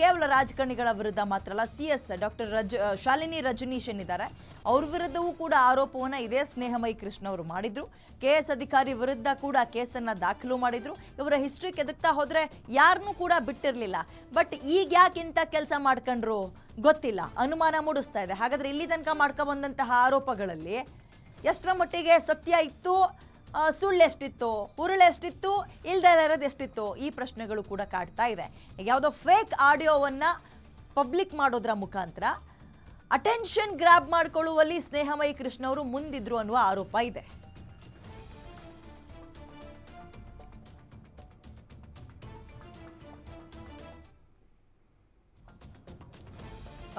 ಕೇವಲ ರಾಜಕಾರಣಿಗಳ ವಿರುದ್ಧ ಮಾತ್ರ ಅಲ್ಲ ಸಿ ಎಸ್ ಡಾಕ್ಟರ್ ರಜ ಶಾಲಿನಿ ರಜನೀಶ್ ಏನಿದ್ದಾರೆ, ಅವ್ರ ವಿರುದ್ಧವೂ ಕೂಡ ಆರೋಪವನ್ನು ಇದೇ ಸ್ನೇಹಮಯಿ ಕೃಷ್ಣ ಅವರು ಮಾಡಿದ್ರು. ಕೆ ಎಸ್ ಅಧಿಕಾರಿ ವಿರುದ್ಧ ಕೂಡ ಕೇಸನ್ನು ದಾಖಲು ಮಾಡಿದ್ರು. ಇವರ ಹಿಸ್ಟ್ರಿ ಕೆದಕ್ತಾ ಹೋದರೆ ಯಾರನ್ನೂ ಕೂಡ ಬಿಟ್ಟಿರಲಿಲ್ಲ. ಬಟ್ ಈಗ ಯಾಕೆ ಇಂಥ ಕೆಲಸ ಮಾಡ್ಕೊಂಡ್ರು? ಗೊತ್ತಿಲ್ಲ. ಅನುಮಾನ ಮೂಡಿಸ್ತಾ ಇದೆ. ಹಾಗಾದ್ರೆ ಇಲ್ಲಿ ತನಕ ಮಾಡ್ಕೊ ಬಂದಂತಹ ಆರೋಪಗಳಲ್ಲಿ ಎಷ್ಟರ ಮಟ್ಟಿಗೆ ಸತ್ಯ ಇತ್ತು? ಸುಳ್ಳು ಎಷ್ಟಿತ್ತು ಹುರುಳು ಎಷ್ಟಿತ್ತು, ಇಲ್ದೇ ಇರೋದು ಎಷ್ಟಿತ್ತು ಈ ಪ್ರಶ್ನೆಗಳು ಕೂಡ ಕಾಡ್ತಾ ಇದೆ. ಯಾವುದೋ ಫೇಕ್ ಆಡಿಯೋವನ್ನು ಪಬ್ಲಿಕ್ ಮಾಡೋದ್ರ ಮುಖಾಂತರ ಅಟೆನ್ಷನ್ ಗ್ರ್ಯಾಬ್ ಮಾಡಿಕೊಳ್ಳುವಲ್ಲಿ ಸ್ನೇಹಮಯಿ ಕೃಷ್ಣ ಅವರು ಮುಂದಿದ್ರು ಅನ್ನುವ ಆರೋಪ ಇದೆ.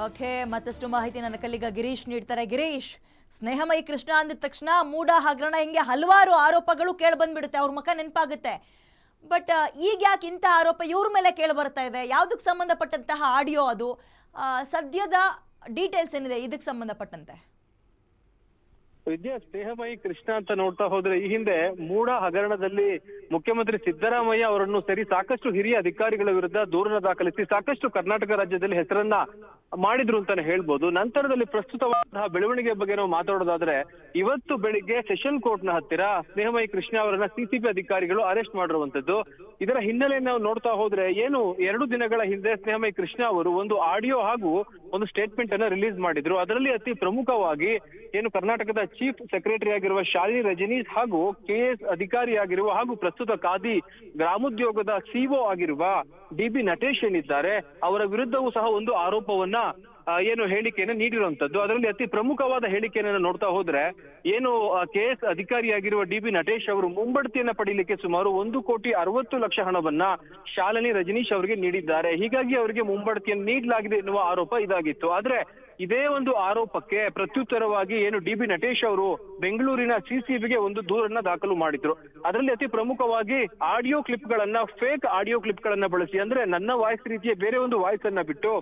ಓಕೆ ಮತ್ತಷ್ಟು ಮಾಹಿತಿ ನನ್ನ ಕಲ್ಲಿಗ ಗಿರೀಶ್ ನೀಡ್ತಾರೆ. ಗಿರೀಶ್ ಸ್ನೇಹಮಯಿ ಕೃಷ್ಣ ಅಂದಿದ ತಕ್ಷಣ ಮೂಡ ಹಗರಣ, ಹಿಂಗೆ ಹಲವಾರು ಆರೋಪಗಳು ಕೇಳಿ ಬಂದ್ಬಿಡುತ್ತೆ, ಅವ್ರ ಮುಖ ನೆನಪಾಗುತ್ತೆ. ಬಟ್ ಈಗ ಯಾಕೆ ಇಂಥ ಆರೋಪ ಇವ್ರ ಮೇಲೆ ಕೇಳಿ ಬರ್ತಾ ಇದೆ? ಯಾವುದಕ್ಕೆ ಸಂಬಂಧಪಟ್ಟಂತಹ ಆಡಿಯೋ ಅದು? ಸದ್ಯದ ಡೀಟೇಲ್ಸ್ ಏನಿದೆ ಇದಕ್ಕೆ ಸಂಬಂಧಪಟ್ಟಂತೆ? ವಿದ್ಯಾ ಸ್ನೇಹಮಯಿ ಕೃಷ್ಣ ಅಂತ ನೋಡ್ತಾ ಹೋದ್ರೆ ಈ ಹಿಂದೆ ಮೂಡ ಹಗರಣದಲ್ಲಿ ಮುಖ್ಯಮಂತ್ರಿ ಸಿದ್ದರಾಮಯ್ಯ ಅವರನ್ನು ಸರಿ ಸಾಕಷ್ಟು ಹಿರಿಯ ಅಧಿಕಾರಿಗಳ ವಿರುದ್ಧ ದೂರನ ದಾಖಲಿಸಿ ಸಾಕಷ್ಟು ಕರ್ನಾಟಕ ರಾಜ್ಯದಲ್ಲಿ ಹೆಸರನ್ನ ಮಾಡಿದ್ರು ಅಂತಾನೆ ಹೇಳ್ಬೋದು. ನಂತರದಲ್ಲಿ ಪ್ರಸ್ತುತವಾದಂತಹ ಬೆಳವಣಿಗೆ ಬಗ್ಗೆ ನಾವು ಮಾತಾಡೋದಾದ್ರೆ ಇವತ್ತು ಬೆಳಿಗ್ಗೆ ಸೆಷನ್ ಕೋರ್ಟ್ನ ಹತ್ತಿರ ಸ್ನೇಹಮಯಿ ಕೃಷ್ಣ ಅವರನ್ನ ಸಿಸಿಬಿ ಅಧಿಕಾರಿಗಳು ಅರೆಸ್ಟ್ ಮಾಡಿರುವಂತದ್ದು. ಇದರ ಹಿನ್ನೆಲೆ ನಾವು ನೋಡ್ತಾ ಹೋದ್ರೆ ಏನು ಎರಡು ದಿನಗಳ ಹಿಂದೆ ಸ್ನೇಹಮಯಿ ಕೃಷ್ಣ ಅವರು ಒಂದು ಆಡಿಯೋ ಹಾಗೂ ಒಂದು ಸ್ಟೇಟ್ಮೆಂಟ್ ಅನ್ನ ರಿಲೀಸ್ ಮಾಡಿದ್ರು. ಅದರಲ್ಲಿ ಅತಿ ಪ್ರಮುಖವಾಗಿ ಏನು ಕರ್ನಾಟಕದ ಚೀಫ್ ಸೆಕ್ರೆಟರಿ ಆಗಿರುವ ಶಾಲಿನಿ ರಜನೀಶ್ ಹಾಗೂ ಕೆಎಸ್ ಅಧಿಕಾರಿಯಾಗಿರುವ ಹಾಗೂ ಪ್ರಸ್ತುತ ಖಾದಿ ಗ್ರಾಮೋದ್ಯೋಗದ ಸಿಒ ಆಗಿರುವ ಡಿ ಬಿ ನಟೇಶ್ ಏನಿದ್ದಾರೆ, ಅವರ ವಿರುದ್ಧವೂ ಸಹ ಒಂದು ಆರೋಪವನ್ನ ಏನು ಹೇಳಿಕೆಯನ್ನು ನೀಡಿರುವಂತದ್ದು ಅದರಲ್ಲಿ ಅತಿ ಪ್ರಮುಖವಾದ ಹೇಳಿಕೆಯನ್ನು ನೋಡ್ತಾ ಹೋದ್ರೆ, ಏನು ಕೆ ಎಸ್ ಅಧಿಕಾರಿಯಾಗಿರುವ ಡಿ ಬಿ ನಟೇಶ್ ಅವರು ಮುಂಬಡ್ತಿಯನ್ನ ಪಡೀಲಿಕ್ಕೆ ಸುಮಾರು ಒಂದು ಕೋಟಿ ಅರವತ್ತು ಲಕ್ಷ ಹಣವನ್ನ ಶಾಲಿನಿ ರಜನೀಶ್ ಅವರಿಗೆ ನೀಡಿದ್ದಾರೆ. ಹೀಗಾಗಿ ಅವರಿಗೆ ಮುಂಬಡ್ತಿಯನ್ನು ನೀಡಲಾಗಿದೆ ಎನ್ನುವ ಆರೋಪ ಇದಾಗಿತ್ತು. ಆದ್ರೆ ಇದೇ ಒಂದು ಆರೋಪಕ್ಕೆ ಪ್ರತ್ಯುತ್ತರವಾಗಿ ಏನು ಡಿ ಬಿ ನಟೇಶ್ ಅವರು ಬೆಂಗಳೂರಿನ ಸಿಸಿಬಿಗೆ ಒಂದು ದೂರನ್ನ ದಾಖಲು ಮಾಡಿದ್ರು. ಅದರಲ್ಲಿ ಅತಿ ಪ್ರಮುಖವಾಗಿ ಆಡಿಯೋ ಕ್ಲಿಪ್ ಗಳನ್ನ ಫೇಕ್ ಆಡಿಯೋ ಕ್ಲಿಪ್ ಗಳನ್ನ ಬಳಸಿ, ಅಂದ್ರೆ ನನ್ನ ವಾಯ್ಸ್ ರೀತಿಯ ಬೇರೆ ಒಂದು ವಾಯ್ಸ್ ಅನ್ನ ಬಿಟ್ಟು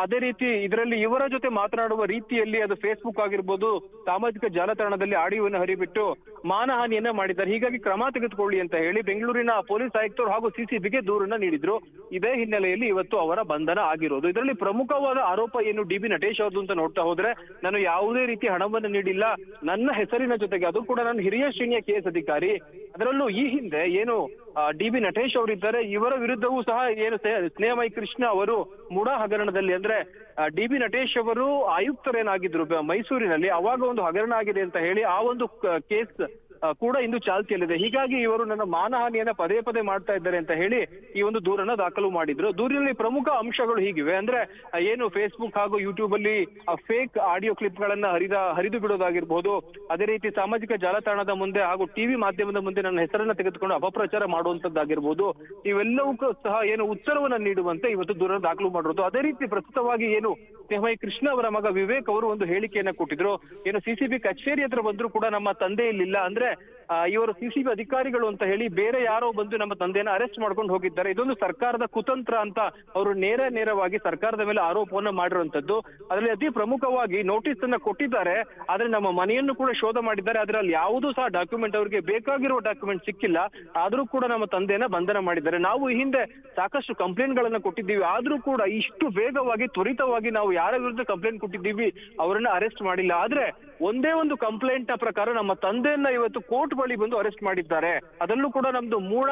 ಅದೇ ರೀತಿ ಇದರಲ್ಲಿ ಇವರ ಜೊತೆ ಮಾತನಾಡುವ ರೀತಿಯಲ್ಲಿ ಅದು ಫೇಸ್ಬುಕ್ ಆಗಿರ್ಬೋದು, ಸಾಮಾಜಿಕ ಜಾಲತಾಣದಲ್ಲಿ ಆಡಿಯೋವನ್ನು ಹರಿಬಿಟ್ಟು ಮಾನಹಾನಿಯನ್ನ ಮಾಡಿದ್ದಾರೆ. ಹೀಗಾಗಿ ಕ್ರಮ ತೆಗೆದುಕೊಳ್ಳಿ ಅಂತ ಹೇಳಿ ಬೆಂಗಳೂರಿನ ಪೊಲೀಸ್ ಆಯುಕ್ತರು ಹಾಗೂ ಸಿಸಿಬಿಗೆ ದೂರನ್ನ ನೀಡಿದ್ರು. ಇದೇ ಹಿನ್ನೆಲೆಯಲ್ಲಿ ಇವತ್ತು ಅವರ ಬಂಧನ ಆಗಿರೋದು. ಇದರಲ್ಲಿ ಪ್ರಮುಖವಾದ ಆರೋಪ ಏನು ಡಿ ಬಿ ನಟೇಶ್ ಅಂತ ನೋಡ್ತಾ ಹೋದ್ರೆ ನಾನು ಯಾವುದೇ ರೀತಿ ಹಣವನ್ನು ನೀಡಿಲ್ಲ. ನನ್ನ ಹೆಸರಿನ ಜೊತೆಗೆ ಅದು ಕೂಡ ನನ್ನ ಹಿರಿಯ ಶ್ರೇಣಿಯ ಕೆಎಸ್ ಅಧಿಕಾರಿ. ಅದರಲ್ಲೂ ಈ ಹಿಂದೆ ಏನು ಡಿ ಬಿ ನಟೇಶ್ ಅವರಿದ್ದಾರೆ. ಇವರ ವಿರುದ್ಧವೂ ಸಹ ಏನು ಸ್ನೇಹಮಯ ಕೃಷ್ಣ ಅವರು ಮುಡಾ ಹಗರಣದಲ್ಲಿ ಅಂದ್ರೆ ಡಿ ಬಿ ನಟೇಶ್ ಅವರು ಆಯುಕ್ತರೇನಾಗಿದ್ರು ಮೈಸೂರಿನಲ್ಲಿ. ಅವಾಗ ಒಂದು ಹಗರಣ ಆಗಿದೆ ಅಂತ ಹೇಳಿ ಆ ಒಂದು ಕೇಸ್ ಕೂಡ ಇಂದು ಚಾಲ್ತಿಯಲ್ಲಿದೆ ಹೀಗಾಗಿ ಇವರು ನನ್ನ ಮಾನಹಾನಿಯನ್ನ ಪದೇ ಪದೇ ಮಾಡ್ತಾ ಇದ್ದಾರೆ ಅಂತ ಹೇಳಿ ಈ ಒಂದು ದೂರನ್ನ ದಾಖಲು ಮಾಡಿದ್ರು. ದೂರಿನಲ್ಲಿ ಪ್ರಮುಖ ಅಂಶಗಳು ಹೀಗಿವೆ. ಅಂದ್ರೆ ಏನು ಫೇಸ್ಬುಕ್ ಹಾಗೂ ಯೂಟ್ಯೂಬ್ ಅಲ್ಲಿ ಫೇಕ್ ಆಡಿಯೋ ಕ್ಲಿಪ್ ಗಳನ್ನ ಹರಿದ, ಹರಿದು ಬಿಡೋದಾಗಿರ್ಬಹುದು ಅದೇ ರೀತಿ ಸಾಮಾಜಿಕ ಜಾಲತಾಣದ ಮುಂದೆ ಹಾಗೂ ಟಿವಿ ಮಾಧ್ಯಮದ ಮುಂದೆ ನನ್ನ ಹೆಸರನ್ನ ತೆಗೆದುಕೊಂಡು ಅಪಪ್ರಚಾರ ಮಾಡುವಂತದ್ದಾಗಿರ್ಬಹುದು ಇವೆಲ್ಲವೂ ಸಹ ಏನು ಉತ್ತರವನ್ನ ನೀಡುವಂತೆ ಇವತ್ತು ದೂರ ದಾಖಲು ಮಾಡಿರೋದು. ಅದೇ ರೀತಿ ಪ್ರಸ್ತುತವಾಗಿ ಏನು ಸ್ನೇಹಮಯಿ ಕೃಷ್ಣ ಅವರ ಮಗ ವಿವೇಕ್ ಅವರು ಒಂದು ಹೇಳಿಕೆಯನ್ನ ಕೊಟ್ಟಿದ್ರು. ಏನು ಸಿಸಿಬಿ ಕಚೇರಿ ಹತ್ರ ಬಂದ್ರು ಕೂಡ ನಮ್ಮ ತಂದೆ ಇಲ್ಲಿಲ್ಲ. ಅಂದ್ರೆ ಆ, ಇವರು ಸಿಸಿಬಿ ಅಧಿಕಾರಿಗಳು ಅಂತ ಹೇಳಿ ಬೇರೆ ಯಾರೋ ಬಂದು ನಮ್ಮ ತಂದೆಯನ್ನ ಅರೆಸ್ಟ್ ಮಾಡ್ಕೊಂಡು ಹೋಗಿದ್ದಾರೆ. ಇದೊಂದು ಸರ್ಕಾರದ ಕುತಂತ್ರ ಅಂತ ಅವರು ನೇರ ನೇರವಾಗಿ ಸರ್ಕಾರದ ಮೇಲೆ ಆರೋಪವನ್ನ ಮಾಡಿರುವಂತದ್ದು ಅದರಲ್ಲಿ ಅತಿ ಪ್ರಮುಖವಾಗಿ ನೋಟಿಸ್ ಅನ್ನ ಕೊಟ್ಟಿದ್ದಾರೆ. ಆದ್ರೆ ನಮ್ಮ ಮನೆಯನ್ನು ಕೂಡ ಶೋಧ ಮಾಡಿದ್ದಾರೆ. ಅದರಲ್ಲಿ ಯಾವುದೂ ಸಹ ಡಾಕ್ಯುಮೆಂಟ್ ಅವರಿಗೆ ಬೇಕಾಗಿರುವ ಡಾಕ್ಯುಮೆಂಟ್ ಸಿಕ್ಕಿಲ್ಲ. ಆದ್ರೂ ಕೂಡ ನಮ್ಮ ತಂದೆಯನ್ನ ಬಂಧನ ಮಾಡಿದ್ದಾರೆ. ನಾವು ಈ ಹಿಂದೆ ಸಾಕಷ್ಟು ಕಂಪ್ಲೇಂಟ್ ಗಳನ್ನ ಕೊಟ್ಟಿದ್ದೀವಿ. ಆದ್ರೂ ಕೂಡ ಇಷ್ಟು ವೇಗವಾಗಿ ತ್ವರಿತವಾಗಿ ನಾವು ಯಾರ ವಿರುದ್ಧ ಕಂಪ್ಲೇಂಟ್ ಕೊಟ್ಟಿದ್ದೀವಿ ಅವರನ್ನ ಅರೆಸ್ಟ್ ಮಾಡಿಲ್ಲ. ಆದ್ರೆ ಒಂದೇ ಒಂದು ಕಂಪ್ಲೇಂಟ್ನ ಪ್ರಕಾರ ನಮ್ಮ ತಂದೆಯನ್ನ ಇವತ್ತು ಕೋರ್ಟ್ ಬಳಿ ಬಂದು ಅರೆಸ್ಟ್ ಮಾಡಿದ್ದಾರೆ. ಅದರಲ್ಲೂ ಕೂಡ ನಮ್ದು ಮೂಡ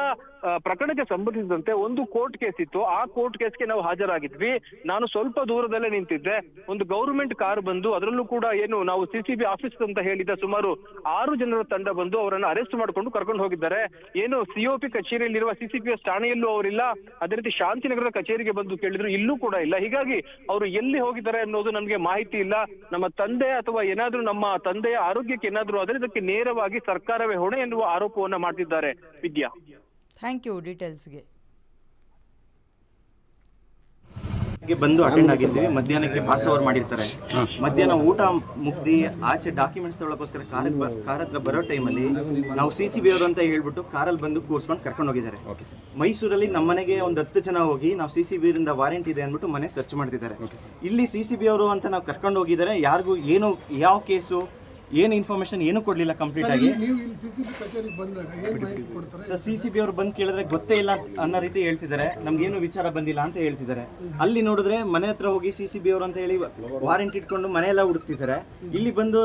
ಪ್ರಕರಣಕ್ಕೆ ಸಂಬಂಧಿಸಿದಂತೆ ಒಂದು ಕೋರ್ಟ್ ಕೇಸ್ ಇತ್ತು. ಆ ಕೋರ್ಟ್ ಕೇಸ್ಗೆ ನಾವು ಹಾಜರಾಗಿದ್ವಿ. ನಾನು ಸ್ವಲ್ಪ ದೂರದಲ್ಲೇ ನಿಂತಿದ್ದೆ. ಒಂದು ಗೌರ್ಮೆಂಟ್ ಕಾರ್ ಬಂದು ಅದರಲ್ಲೂ ಕೂಡ ಏನು ನಾವು ಸಿಸಿಬಿ ಆಫೀಸ್ ಅಂತ ಹೇಳಿದ ಸುಮಾರು ಆರು ಜನರ ತಂಡ ಬಂದು ಅವರನ್ನ ಅರೆಸ್ಟ್ ಮಾಡಿಕೊಂಡು ಕರ್ಕೊಂಡು ಹೋಗಿದ್ದಾರೆ. ಏನು ಸಿಒಪಿ ಕಚೇರಿಯಲ್ಲಿರುವ ಸಿಸಿಪಿ ಠಾಣೆಯಲ್ಲೂ ಅವರಿಲ್ಲ. ಅದೇ ರೀತಿ ಶಾಂತಿನಗರದ ಕಚೇರಿಗೆ ಬಂದು ಕೇಳಿದ್ರು. ಇಲ್ಲೂ ಕೂಡ ಇಲ್ಲ. ಹೀಗಾಗಿ ಅವರು ಎಲ್ಲಿ ಹೋಗಿದ್ದಾರೆ ಅನ್ನೋದು ನಮಗೆ ಮಾಹಿತಿ ಇಲ್ಲ. ನಮ್ಮ ತಂದೆ ಅಥವಾ ಏನಾದ್ರೂ ನಮ್ಮ ತಂದೆಯ ಆರೋಗ್ಯಕ್ಕೆ ಏನಾದ್ರೂ ಆದರೆ ಇದಕ್ಕೆ ನೇರವಾಗಿ ಸರ್ಕಾರವೇ ಹೊಣೆ ಎನ್ನುವ ಆರೋಪವನ್ನು ಮಾಡ್ತಿದ್ದಾರೆ ವಿದ್ಯಾ. ಥ್ಯಾಂಕ್ ಯು ಡೀಟೇಲ್ಸ್ಗೆ ಬಂದು ಅಟೆಂಡ್ ಆಗಿದ್ದೀವಿ. ಮಧ್ಯಾಹ್ನಕ್ಕೆ ಪಾಸ್ ಓವರ್ ಮಾಡಿರ್ತಾರೆ. ಮಧ್ಯಾಹ್ನ ಊಟ ಮುಗ್ದಿ ಆಚೆ ಡಾಕ್ಯುಮೆಂಟ್ಸ್ ತಗೊಳಕೋಸ್ಕರ ಕಾರ್ ಕಾರ್ ಹತ್ರ ಬರೋ ಟೈಮಲ್ಲಿ ನಾವು ಸಿ ಸಿ ಬಿ ಅವರು ಅಂತ ಹೇಳ್ಬಿಟ್ಟು ಕಾರಲ್ಲಿ ಬಂದು ಕೂರ್ಸ್ಕೊಂಡು ಕರ್ಕೊಂಡು ಹೋಗಿದ್ದಾರೆ. ಮೈಸೂರಲ್ಲಿ ನಮ್ಮ ಮನೆಗೆ ಒಂದು ಹತ್ತು ಜನ ಹೋಗಿ ನಾವು ಸಿ ಸಿ ಬಿ ಇಂದ ವಾರಂಟ್ ಇದೆ ಅಂದ್ಬಿಟ್ಟು ಮನೆ ಸರ್ಚ್ ಮಾಡ್ತಿದ್ದಾರೆ. ಇಲ್ಲಿ ಸಿ ಸಿ ಬಿ ಅವರು ಅಂತ ನಾವು ಕರ್ಕೊಂಡು ಹೋಗಿದ್ದಾರೆ. ಯಾರಿಗೂ ಏನು ಯಾವ ಕೇಸು ಏನು ಇನ್ಫಾರ್ಮೇಶನ್ ಏನು ಕೊಡಲಿಲ್ಲ ಕಂಪ್ಲೀಟ್ ಆಗಿ? ನೀವು ಇಲ್ಲಿ ಸಿ ಸಿ ಕಚೇರಿಗೆ ಬಂದಾಗ ಏನು ಮಾಹಿತಿ ಕೊಡ್ತಾರೆ? ಸರ್ ಸಿ ಸಿ ಬಿ ಅವ್ರು ಬಂದು ಕೇಳಿದ್ರೆ ಗೊತ್ತೇ ಇಲ್ಲ ಅನ್ನೋ ರೀತಿ ಹೇಳ್ತಿದ್ದಾರೆ. ನಮ್ಗೇನು ವಿಚಾರ ಬಂದಿಲ್ಲ ಅಂತ ಹೇಳ್ತಿದ್ದಾರೆ. ಅಲ್ಲಿ ನೋಡಿದ್ರೆ ಮನೆ ಹತ್ರ ಹೋಗಿ ಸಿ ಸಿ ಬಿ ಅವರು ಅಂತ ಹೇಳಿ ವಾರೆಂಟ್ ಇಟ್ಕೊಂಡು ಮನೆಯೆಲ್ಲ ಹುಡುಕ್ತಿದ್ದಾರೆ. ಇಲ್ಲಿ ಬಂದು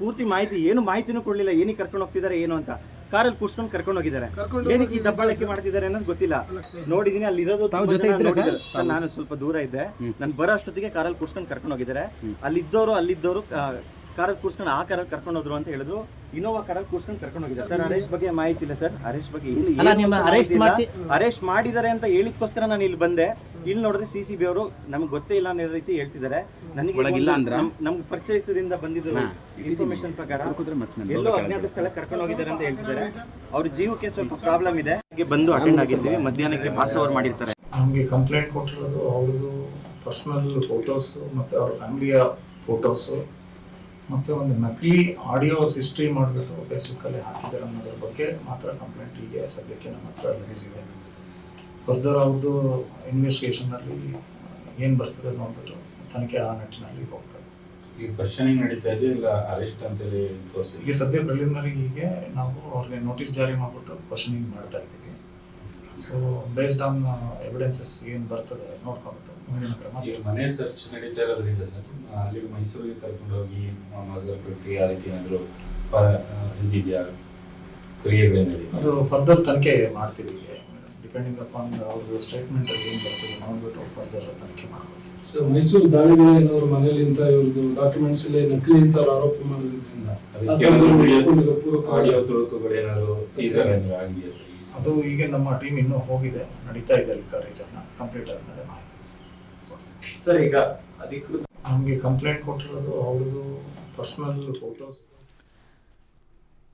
ಪೂರ್ತಿ ಮಾಹಿತಿ ಏನು ಮಾಹಿತಿನೂ ಕೊಡಲಿಲ್ಲ. ಏನಕ್ಕೆ ಕರ್ಕೊಂಡು ಹೋಗ್ತಿದ್ದಾರೆ ಏನು ಅಂತ. ಕಾರಲ್ಲಿ ಕೂರ್ಸ್ಕೊಂಡು ಕರ್ಕೊಂಡು ಹೋಗಿದ್ದಾರೆ. ಏನಕ್ಕೆ ಈ ದಬ್ಬಾಳಿಕೆ ಮಾಡ್ತಿದ್ದಾರೆ ಅನ್ನೋದು ಗೊತ್ತಿಲ್ಲ. ನೋಡಿದೀನಿ ಅಲ್ಲಿ ಇರೋದು. ಸರ್? ನಾನು ಸ್ವಲ್ಪ ದೂರ ಇದ್ದೆ. ನಾನು ಬರೋ ಅಷ್ಟೊತ್ತಿಗೆ ಕಾರಲ್ಲಿ ಕೂರ್ಸ್ಕೊಂಡು ಕರ್ಕೊಂಡು ಹೋಗಿದ್ದಾರೆ. ಅಲ್ಲಿದ್ದವರು ಅಲ್ಲಿದ್ದವರು ಕಾರಲ್ಲಿ ಕೂರ್ಸ್ಕೊಂಡು ಆ ಕಾರಲ್ಲಿ ಕರ್ಕೊಂಡು ಹೋದ್ರು ಅಂತ ಹೇಳಿದ್ರು. ಇನೋವಾ ಕಾರಲ್ಲಿ ಕೂರ್ಸ್ಕೊಂಡು ಕರ್ಕೊಂಡು ಹೋಗಿದ್ದಾರೆ. ಸರ್ ಅರೇಶ್ ಬಗ್ಗೆ ಮಾಹಿತಿ ಇಲ್ಲ ಸರ್. ಅರೇಶ್ ಬಗ್ಗೆ ಏನು ಅರೆಸ್ಟ್ ಮಾಡಿದ್ದಾರೆ ಅಂತ ಹೇಳಿದ್ಕೋಸ್ಕರ ನಾನು ಇಲ್ಲಿ ಬಂದೆ. ಇಲ್ಲಿ ನೋಡಿದ್ರೆ ಸಿ ಸಿ ಬಿ ಅವರು ನಮ್ಗೆ ಗೊತ್ತೇ ಇಲ್ಲ ಅನ್ನೋ ರೀತಿ ಹೇಳ್ತಿದ್ದಾರೆ. ನನಗೆ ನಮ್ಗೆ ಪರಿಚಯಿಸದಿಂದ ಬಂದಿದ್ದು ಇನ್ಫಾರ್ಮೇಶನ್ ಪ್ರಕಾರ ಎಲ್ಲೋ ಅಜ್ಞಾತ ಸ್ಥಳಕ್ಕೆ ಕರ್ಕೊಂಡು ಹೋಗಿದ್ದಾರೆ ಅಂತ ಹೇಳ್ತಿದ್ದಾರೆ. ಅವ್ರ ಜೀವಕ್ಕೆ ಸ್ವಲ್ಪ ಪ್ರಾಬ್ಲಮ್ ಇದೆ. ಹಾಗೆ ಬಂದು ಅಟೆಂಡ್ ಆಗಿದ್ದೀವಿ. ಮಧ್ಯಾಹ್ನಕ್ಕೆ ಪಾಸ್ ಓವರ್ ಮಾಡಿರ್ತಾರೆ. ನಮಗೆ ಕಂಪ್ಲೇಂಟ್ ಕೊಟ್ಟಿರೋದು ಅವ್ರದ್ದು ಪರ್ಸ್ನಲ್ ಫೋಟೋಸ್ ಮತ್ತೆ ಅವ್ರ ಫ್ಯಾಮಿಲಿಯ ಫೋಟೋಸು ಮತ್ತು ಒಂದು ನಕಲಿ ಆಡಿಯೋಸ್ ಹಿಸ್ಟ್ರಿ ಮಾಡಿಬಿಟ್ಟು ಫೇಸ್ಬುಕ್ಕಲ್ಲಿ ಹಾಕಿದ್ದಾರೆ ಅನ್ನೋದ್ರ ಬಗ್ಗೆ ಮಾತ್ರ ಕಂಪ್ಲೇಂಟ್ ಈಗ ಸದ್ಯಕ್ಕೆ ನಮ್ಮ ಹತ್ರ ಲಭಿಸಿದೆ. ಫರ್ದರ್ ಅವ್ರದ್ದು ಇನ್ವೆಸ್ಟಿಗೇಷನಲ್ಲಿ ಏನು ಬರ್ತದೆ ನೋಡ್ಬಿಟ್ಟು ತನಿಖೆ ಆ ನಿಟ್ಟಿನಲ್ಲಿ ಹೋಗ್ತದೆ. ಈಗ ಕ್ವಶನಿಂಗ್ ನಡೀತಾ ಇದೆ ಇಲ್ಲ ಅರೆಸ್ಟ್ ಅಂತೇಳಿ ತೋರಿಸಿ ಈಗ ಸದ್ಯ ಪ್ರಿಲಿಮಿನರಿ ಹೀಗೆ ನಾವು ಅವ್ರಿಗೆ ನೋಟಿಸ್ ಜಾರಿ ಮಾಡಿಬಿಟ್ಟು ಕ್ವಶನಿಂಗ್ ಮಾಡ್ತಾ ಇದ್ದೀವಿ. ಸೊ ಬೇಸ್ಡ್ ಆನ್ ಎವಿಡೆನ್ಸಸ್ ಏನು ಬರ್ತದೆ ನೋಡ್ಕೊಂಡ್ಬಿಟ್ಟು. ಮನೆ ಸರ್ಚ್ ನಡೀತಾ ಇರೋದ್ರಿಂದ ಸರ್ ಅಲ್ಲಿ ಮೈಸೂರಿಗೆ ಕರ್ಕೊಂಡು ಹೋಗಿ ಮಜರ್ ಪ್ರಕ್ರಿಯೆ ಆ ರೀತಿ ಏನಾದ್ರು ಕ್ರಿಯೆಗಳೇನಿದೆ ಅದು ಫರ್ದರ್ ತನಿಖೆ ಮಾಡ್ತೀವಿ ಡಿಪೆಂಡಿಂಗ್ ಅಪಾನ್ ಅವ್ರದ್ದು ಸ್ಟೇಟ್ಮೆಂಟ್ ಅಲ್ಲಿ ಏನು ಬರ್ತದೆ ನೋಡ್ಬಿಟ್ಟು ಫರ್ದರ್ ತನಿಖೆ ಮಾಡ್ಬೋದು. ಸೊ ಮೈಸೂರು ದಾಳಿಗಳು ಏನಾದ್ರು ಮನೇಲಿಂದ ಇವ್ರದ್ದು ಡಾಕ್ಯುಮೆಂಟ್ಸ್ ಅಲ್ಲಿ ನಕಲಿ ಅಂತ ಆರೋಪ ಮಾಡೋದ್ರಿಂದ ಸರ್ ಅದು ಈಗ ನಮ್ಮ ಟೀಮ್ ಇನ್ನೂ ಹೋಗಿದೆ ನಡೀತಾ ಇದೆ ಅಲ್ಲಿ ಕಾರ್ಯಾಚರಣೆ ಕಂಪ್ಲೀಟ್ ಆದ್ಮೇಲೆ ಮಾಹಿತಿ. ಸರ್ ಈಗ ಅಧಿಕೃತ ನಮಗೆ ಕಂಪ್ಲೇಂಟ್ ಕೊಟ್ಟಿರೋದು ಅವ್ರದ್ದು ಪರ್ಸನಲ್ ಫೋಟೋಸ್